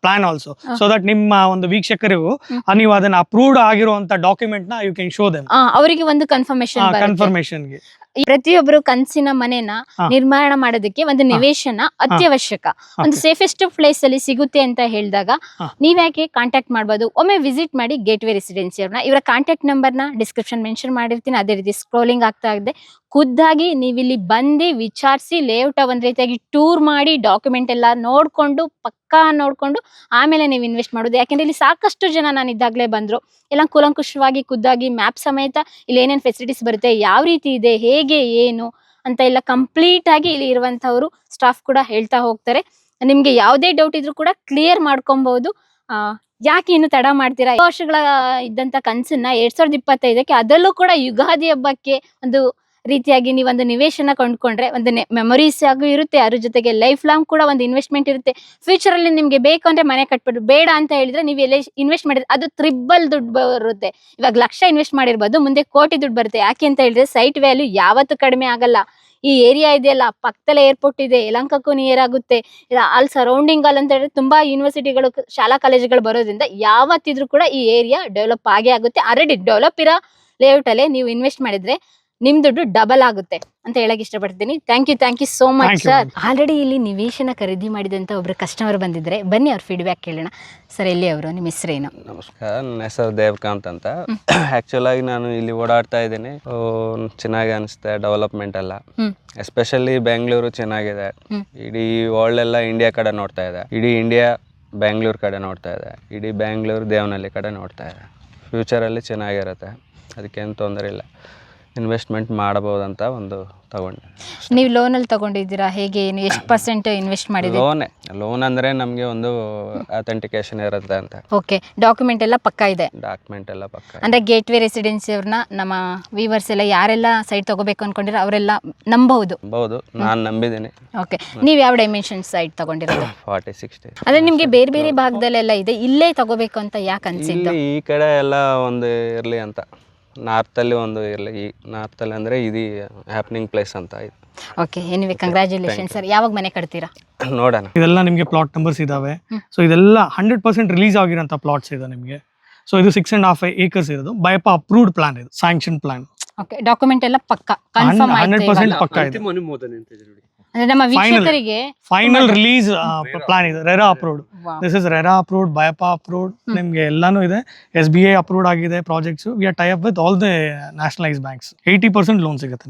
plan also. So that ನಿಮ್ಮ ಒಂದು ವೀಕ್ಷಕರಿಗೂ ನೀವು ಅದನ್ನ ಅಪ್ರೂವ್ಡ್ ಆಗಿರುವಂತ ಡಾಕ್ಯುಮೆಂಟ್ನ ಯು ಕ್ಯಾನ್ ಶೋ ದೆಮ್ ಅವರಿಗೆ ಒಂದು ಕನ್ಫರ್ಮೇಶನ್ಗೆ ಪ್ರತಿಯೊಬ್ಬರು ಕನಸಿನ ಮನೆನ ನಿರ್ಮಾಣ ಮಾಡೋದಕ್ಕೆ ಒಂದು ನಿವೇಶನ ಅತ್ಯವಶ್ಯಕ. ಒಂದು ಸೇಫೆಸ್ಟ್ ಪ್ಲೇಸ್ ಅಲ್ಲಿ ಸಿಗುತ್ತೆ ಅಂತ ಹೇಳಿದಾಗ ನೀವ್ ನೀವ್ಯಾಕೆ ಕಾಂಟ್ಯಾಕ್ಟ್ ಮಾಡಬಹುದು ಒಮ್ಮೆ ವಿಸಿಟ್ ಮಾಡಿ ಗೇಟ್ ವೇ ರೆಸಿಡೆನ್ಸಿ ಅವ್ರನ್ನ ಇವರ ಕಾಂಟ್ಯಾಕ್ಟ್ ನಂಬರ್ನ ಡಿಸ್ಕ್ರಿಪ್ಷನ್ ಮೆನ್ಷನ್ ಮಾಡಿರ್ತೀನಿ. ಅದೇ ರೀತಿ ಸ್ಕ್ರೋಲಿಂಗ್ ಆಗ್ತಾ ಇದೆ. ಖುದ್ದಾಗಿ ನೀವಿಲ್ಲಿ ಬಂದು ವಿಚಾರಿಸಿ ಲೇಔಟ್ ಒಂದ್ ರೀತಿಯಾಗಿ ಟೂರ್ ಮಾಡಿ ಡಾಕ್ಯುಮೆಂಟ್ ಎಲ್ಲ ನೋಡ್ಕೊಂಡು, ಪಕ್ಕಾ ನೋಡ್ಕೊಂಡು ಆಮೇಲೆ ನೀವು ಇನ್ವೆಸ್ಟ್ ಮಾಡೋದು. ಯಾಕೆಂದ್ರೆ ಇಲ್ಲಿ ಸಾಕಷ್ಟು ಜನ ನಾನು ಇದ್ದಾಗಲೇ ಬಂದ್ರು. ಎಲ್ಲ ಕುಲಂಕುಷವಾಗಿ, ಖುದ್ದಾಗಿ ಮ್ಯಾಪ್ ಸಮೇತ ಇಲ್ಲಿ ಏನೇನು ಫೆಸಿಲಿಟೀಸ್ ಬರುತ್ತೆ, ಯಾವ ರೀತಿ ಇದೆ, ಹೇಗೆ, ಏನು ಅಂತ ಎಲ್ಲ ಕಂಪ್ಲೀಟ್ ಆಗಿ ಇಲ್ಲಿ ಇರುವಂತವರು ಸ್ಟಾಫ್ ಕೂಡ ಹೇಳ್ತಾ ಹೋಗ್ತಾರೆ. ನಿಮ್ಗೆ ಯಾವುದೇ ಡೌಟ್ ಇದ್ರೂ ಕೂಡ ಕ್ಲಿಯರ್ ಮಾಡ್ಕೊಬಹುದು ಯಾಕೆ ಇನ್ನು ತಡ ಮಾಡ್ತೀರಾ? ವರ್ಷಗಳ ಇದ್ದಂತ ಕನ್ಸನ್ನ ಎರಡ್ ಸಾವಿರದ ಇಪ್ಪತ್ತೈದಕ್ಕೆ ಅದರಲ್ಲೂ ಕೂಡ ಯುಗಾದಿ ಹಬ್ಬಕ್ಕೆ ಒಂದು ರೀತಿಯಾಗಿ ನೀವೊಂದು ನಿವೇಶನ ಕೊಂಡ್ಕೊಂಡ್ರೆ ಒಂದು ಮೆಮೊರೀಸ್ ಆಗು ಇರುತ್ತೆ, ಅದ್ರ ಜೊತೆಗೆ ಲೈಫ್ ಲಾಂಗ್ ಕೂಡ ಒಂದು ಇನ್ವೆಸ್ಟ್ಮೆಂಟ್ ಇರುತ್ತೆ. ಫ್ಯೂಚರ್ ಅಲ್ಲಿ ನಿಮ್ಗೆ ಬೇಕು ಅಂದ್ರೆ ಮನೆ ಕಟ್ಬಿಟ್ಟು ಬೇಡ ಅಂತ ಹೇಳಿದ್ರೆ ನೀವು ಎಲ್ಲ ಇನ್ವೆಸ್ಟ್ ಮಾಡಿದ್ರೆ ಅದು ತ್ರಿಬಲ್ ದುಡ್ಡು ಬರುತ್ತೆ. ಇವಾಗ ಲಕ್ಷ ಇನ್ವೆಸ್ಟ್ ಮಾಡಿರ್ಬೋದು, ಮುಂದೆ ಕೋಟಿ ದುಡ್ಡು ಬರುತ್ತೆ. ಯಾಕೆ ಅಂತ ಹೇಳಿದ್ರೆ ಸೈಟ್ ವ್ಯಾಲ್ಯೂ ಯಾವತ್ತೂ ಕಡಿಮೆ ಆಗಲ್ಲ. ಈ ಏರಿಯಾ ಇದೆಯಲ್ಲ, ಪಕ್ಕದಲ್ಲೇ ಏರ್ಪೋರ್ಟ್ ಇದೆ ಯಲಂಕಕ್ಕೂ ನಿಯರ್ ಆಗುತ್ತೆ. ಅಲ್ಲಿ ಸರೌಂಡಿಂಗ್ ಅಲ್ಲಿ ಅಂತ ಹೇಳಿದ್ರೆ ತುಂಬಾ ಯೂನಿವರ್ಸಿಟಿಗಳು ಶಾಲಾ ಕಾಲೇಜುಗಳು ಬರೋದ್ರಿಂದ ಯಾವತ್ತಿದ್ರು ಕೂಡ ಈ ಏರಿಯಾ ಡೆವಲಪ್ ಆಗೇ ಆಗುತ್ತೆ. ಆಲ್ರೆಡಿ ಡೆವಲಪ್ ಇರೋ ಲೇಔಟ್ ಅಲ್ಲೇ ನೀವು ಇನ್ವೆಸ್ಟ್ ಮಾಡಿದ್ರೆ ನಿಮ್ ದುಡ್ಡು ಡಬಲ್ ಆಗುತ್ತೆ ಅಂತ ಹೇಳಕ್ ಇಷ್ಟಪಡ್ತೀನಿ. Thank you thank you so much sir already ಇಲ್ಲಿ ನಿವೇಶನ ಖರೀದಿ ಮಾಡಿದಂತ ಒಬ್ರು ಕಸ್ಟಮರ್ ಬಂದಿದ್ರೆ ಬನ್ನಿ ಅವ್ರ ಫೀಡ್ಬ್ಯಾಕ್ ಕೇಳೋಣ. ಸರ್ ಎಲ್ಲಿ ಅವರು? ನಿಮ್ಮ ಹೆಸರೇನು ನಮಸ್ಕಾರ ನನ್ನ ಹೆಸರು ದೇವಕಾಂತ್ ಅಂತ. ಆ್ಯಕ್ಚುಲಾಗಿ ನಾನು ಇಲ್ಲಿ ಓಡಾಡ್ತಾ ಇದ್ದೀನಿ. ಓ, ಚೆನ್ನಾಗಿ ಅನಿಸುತ್ತೆ ಡೆವಲಪ್ಮೆಂಟ್ ಎಲ್ಲ. ಎಸ್ಪೆಷಲಿ ಬೆಂಗಳೂರು ಚೆನ್ನಾಗಿದೆ. ಇಡೀ ವರ್ಲ್ಡ್ ಎಲ್ಲ ಇಂಡಿಯಾ ಕಡೆ ನೋಡ್ತಾ ಇದೆ. ಇಡೀ ಇಂಡಿಯಾ ಬ್ಯಾಂಗ್ಳೂರು ಕಡೆ ನೋಡ್ತಾ ಇದೆ. ಇಡೀ ಬ್ಯಾಂಗ್ಳೂರು ದೇವನಹಳ್ಳಿ ಕಡೆ ನೋಡ್ತಾ ಇದೆ. ಫ್ಯೂಚರಲ್ಲಿ ಚೆನ್ನಾಗಿರುತ್ತೆ. ಅದಕ್ಕೇನು ತೊಂದರೆ ಇಲ್ಲ. ಇನ್ವೆಸ್ಟ್ಮೆಂಟ್ ಮಾಡ್ಬೋದಂತ ಒಂದು ತಗೊಂಡೆ. ನೀವು ಲೋನಲ್ಲಿ ತಗೊಂಡಿದ್ದೀರಾ? ಹೇಗೆ ಏನು ಎಷ್ಟು ಪರ್ಸೆಂಟ್ ಇನ್ವೆಸ್ಟ್ ಮಾಡಿದ್ರಿ ಲೋನ್ ಲೋನ್ ಅಂದರೆ ನಮಗೆ ಒಂದು ಅಥೆಂಟಿಕೇಶನ್ ಇರುತ್ತೆ ಅಂತ. ಓಕೆ ಡಾಕ್ಯುಮೆಂಟ್ ಎಲ್ಲ ಪಕ್ಕ ಇದೆ? ಡಾಕ್ಯುಮೆಂಟ್ ಎಲ್ಲ ಪಕ್ಕ ಅಂದರೆ ಗೇಟ್ವೇ ರೆಸಿಡೆನ್ಸಿ ಅವ್ರನ್ನ ನಮ್ಮ ವೀವರ್ಸ್ ಎಲ್ಲ ಯಾರೆಲ್ಲ ಸೈಟ್ ತಗೋಬೇಕು ಅನ್ಕೊಂಡಿರೋ ಅವರೆಲ್ಲ ನಂಬಬಹುದು? ಹೌದು ನಾನು ನಂಬಿದ್ದೀನಿ. ಓಕೆ ನೀವು ಯಾವ ಡೈಮೆನ್ಷನ್ ಸೈಟ್ ತಗೊಂಡಿರೋದು? ಫಾರ್ಟಿ ಸಿಕ್ಸ್ಟಿ ಅಂದರೆ ನಿಮಗೆ ಬೇರೆ ಬೇರೆ ಭಾಗದಲ್ಲೆಲ್ಲ ಇದೆ ಇಲ್ಲೇ ತಗೋಬೇಕು ಅಂತ ಯಾಕೆ ಅನ್ಸಿದ್ದು? ಈ ಕಡೆ ಎಲ್ಲ ಒಂದು ಇರಲಿ ಅಂತ. ನಾರ್ತಲ್ಲಿ ಒಂದು ಇರಲಿ ಈ ನಾರ್ತಲ್ಲಿ ಅಂದರೆ ಇದು ಹ್ಯಾಪ್ನಿಂಗ್ ಪ್ಲೇಸ್ ಅಂತ ಇದು ಓಕೆ ಎನಿವೆ ಕಂಗ್ರ್ಯಾಚುಲೇಷನ್ ಸರ್ ಯಾವಾಗ ಮನೆ ಕಟ್ತೀರಾ? ನೋಡೋಣ. ಇದೆಲ್ಲ ನಿಮಗೆ ಪ್ಲಾಟ್ ನಂಬರ್ಸ್ ಇದಾವೆ. ಸೊ ಇದೆಲ್ಲ ಹಂಡ್ರೆಡ್ ಪರ್ಸೆಂಟ್ ರಿಲೀಸ್ ಆಗಿರೋಂಥ ಪ್ಲಾಟ್ಸ್ ಇದೆ ನಿಮಗೆ. ಸೊ ಇದು ಸಿಕ್ಸ್ ಅಂಡ್ ಹಾಫ್ ಏಕರ್ಸ್ ಇರೋದು. ಬೈಪ ಅಪ್ರೂವ್ಡ್ ಪ್ಲಾನ್ ಇದು ಸ್ಯಾಂಕ್ಷನ್ ಪ್ಲಾನ್ ಓಕೆ ಡಾಕ್ಯುಮೆಂಟ್ ಎಲ್ಲ ಪಕ್ಕ. ಕನ್ಫರ್ಮ್ ಹಂಡ್ರೆಡ್ ಆಯ್ತು ಪರ್ಸೆಂಟ್. ಪಕ್ಕ ಇದೆ. ಅಂದ್ರೆ ನಮ್ಮ ವೀಕ್ಷಕರಿಗೆ ಫೈನಲ್ ರಿಲೀಸ್ ಪ್ಲಾನ್ ಇದೆ. RERA approved this is RERA approved BIAAPA approved ನಿಮ್ಗೆ ಎಲ್ಲಾನು ಇದೆ. ಎಸ್ ಬಿ ಐ ಅಪ್ರೂವ್ಡ್ ಆಗಿದೆ projects we are tie up with all the nationalise banks eighty percent loan ಸಿಗುತ್ತೆ ನಿಮ್ಗೆ.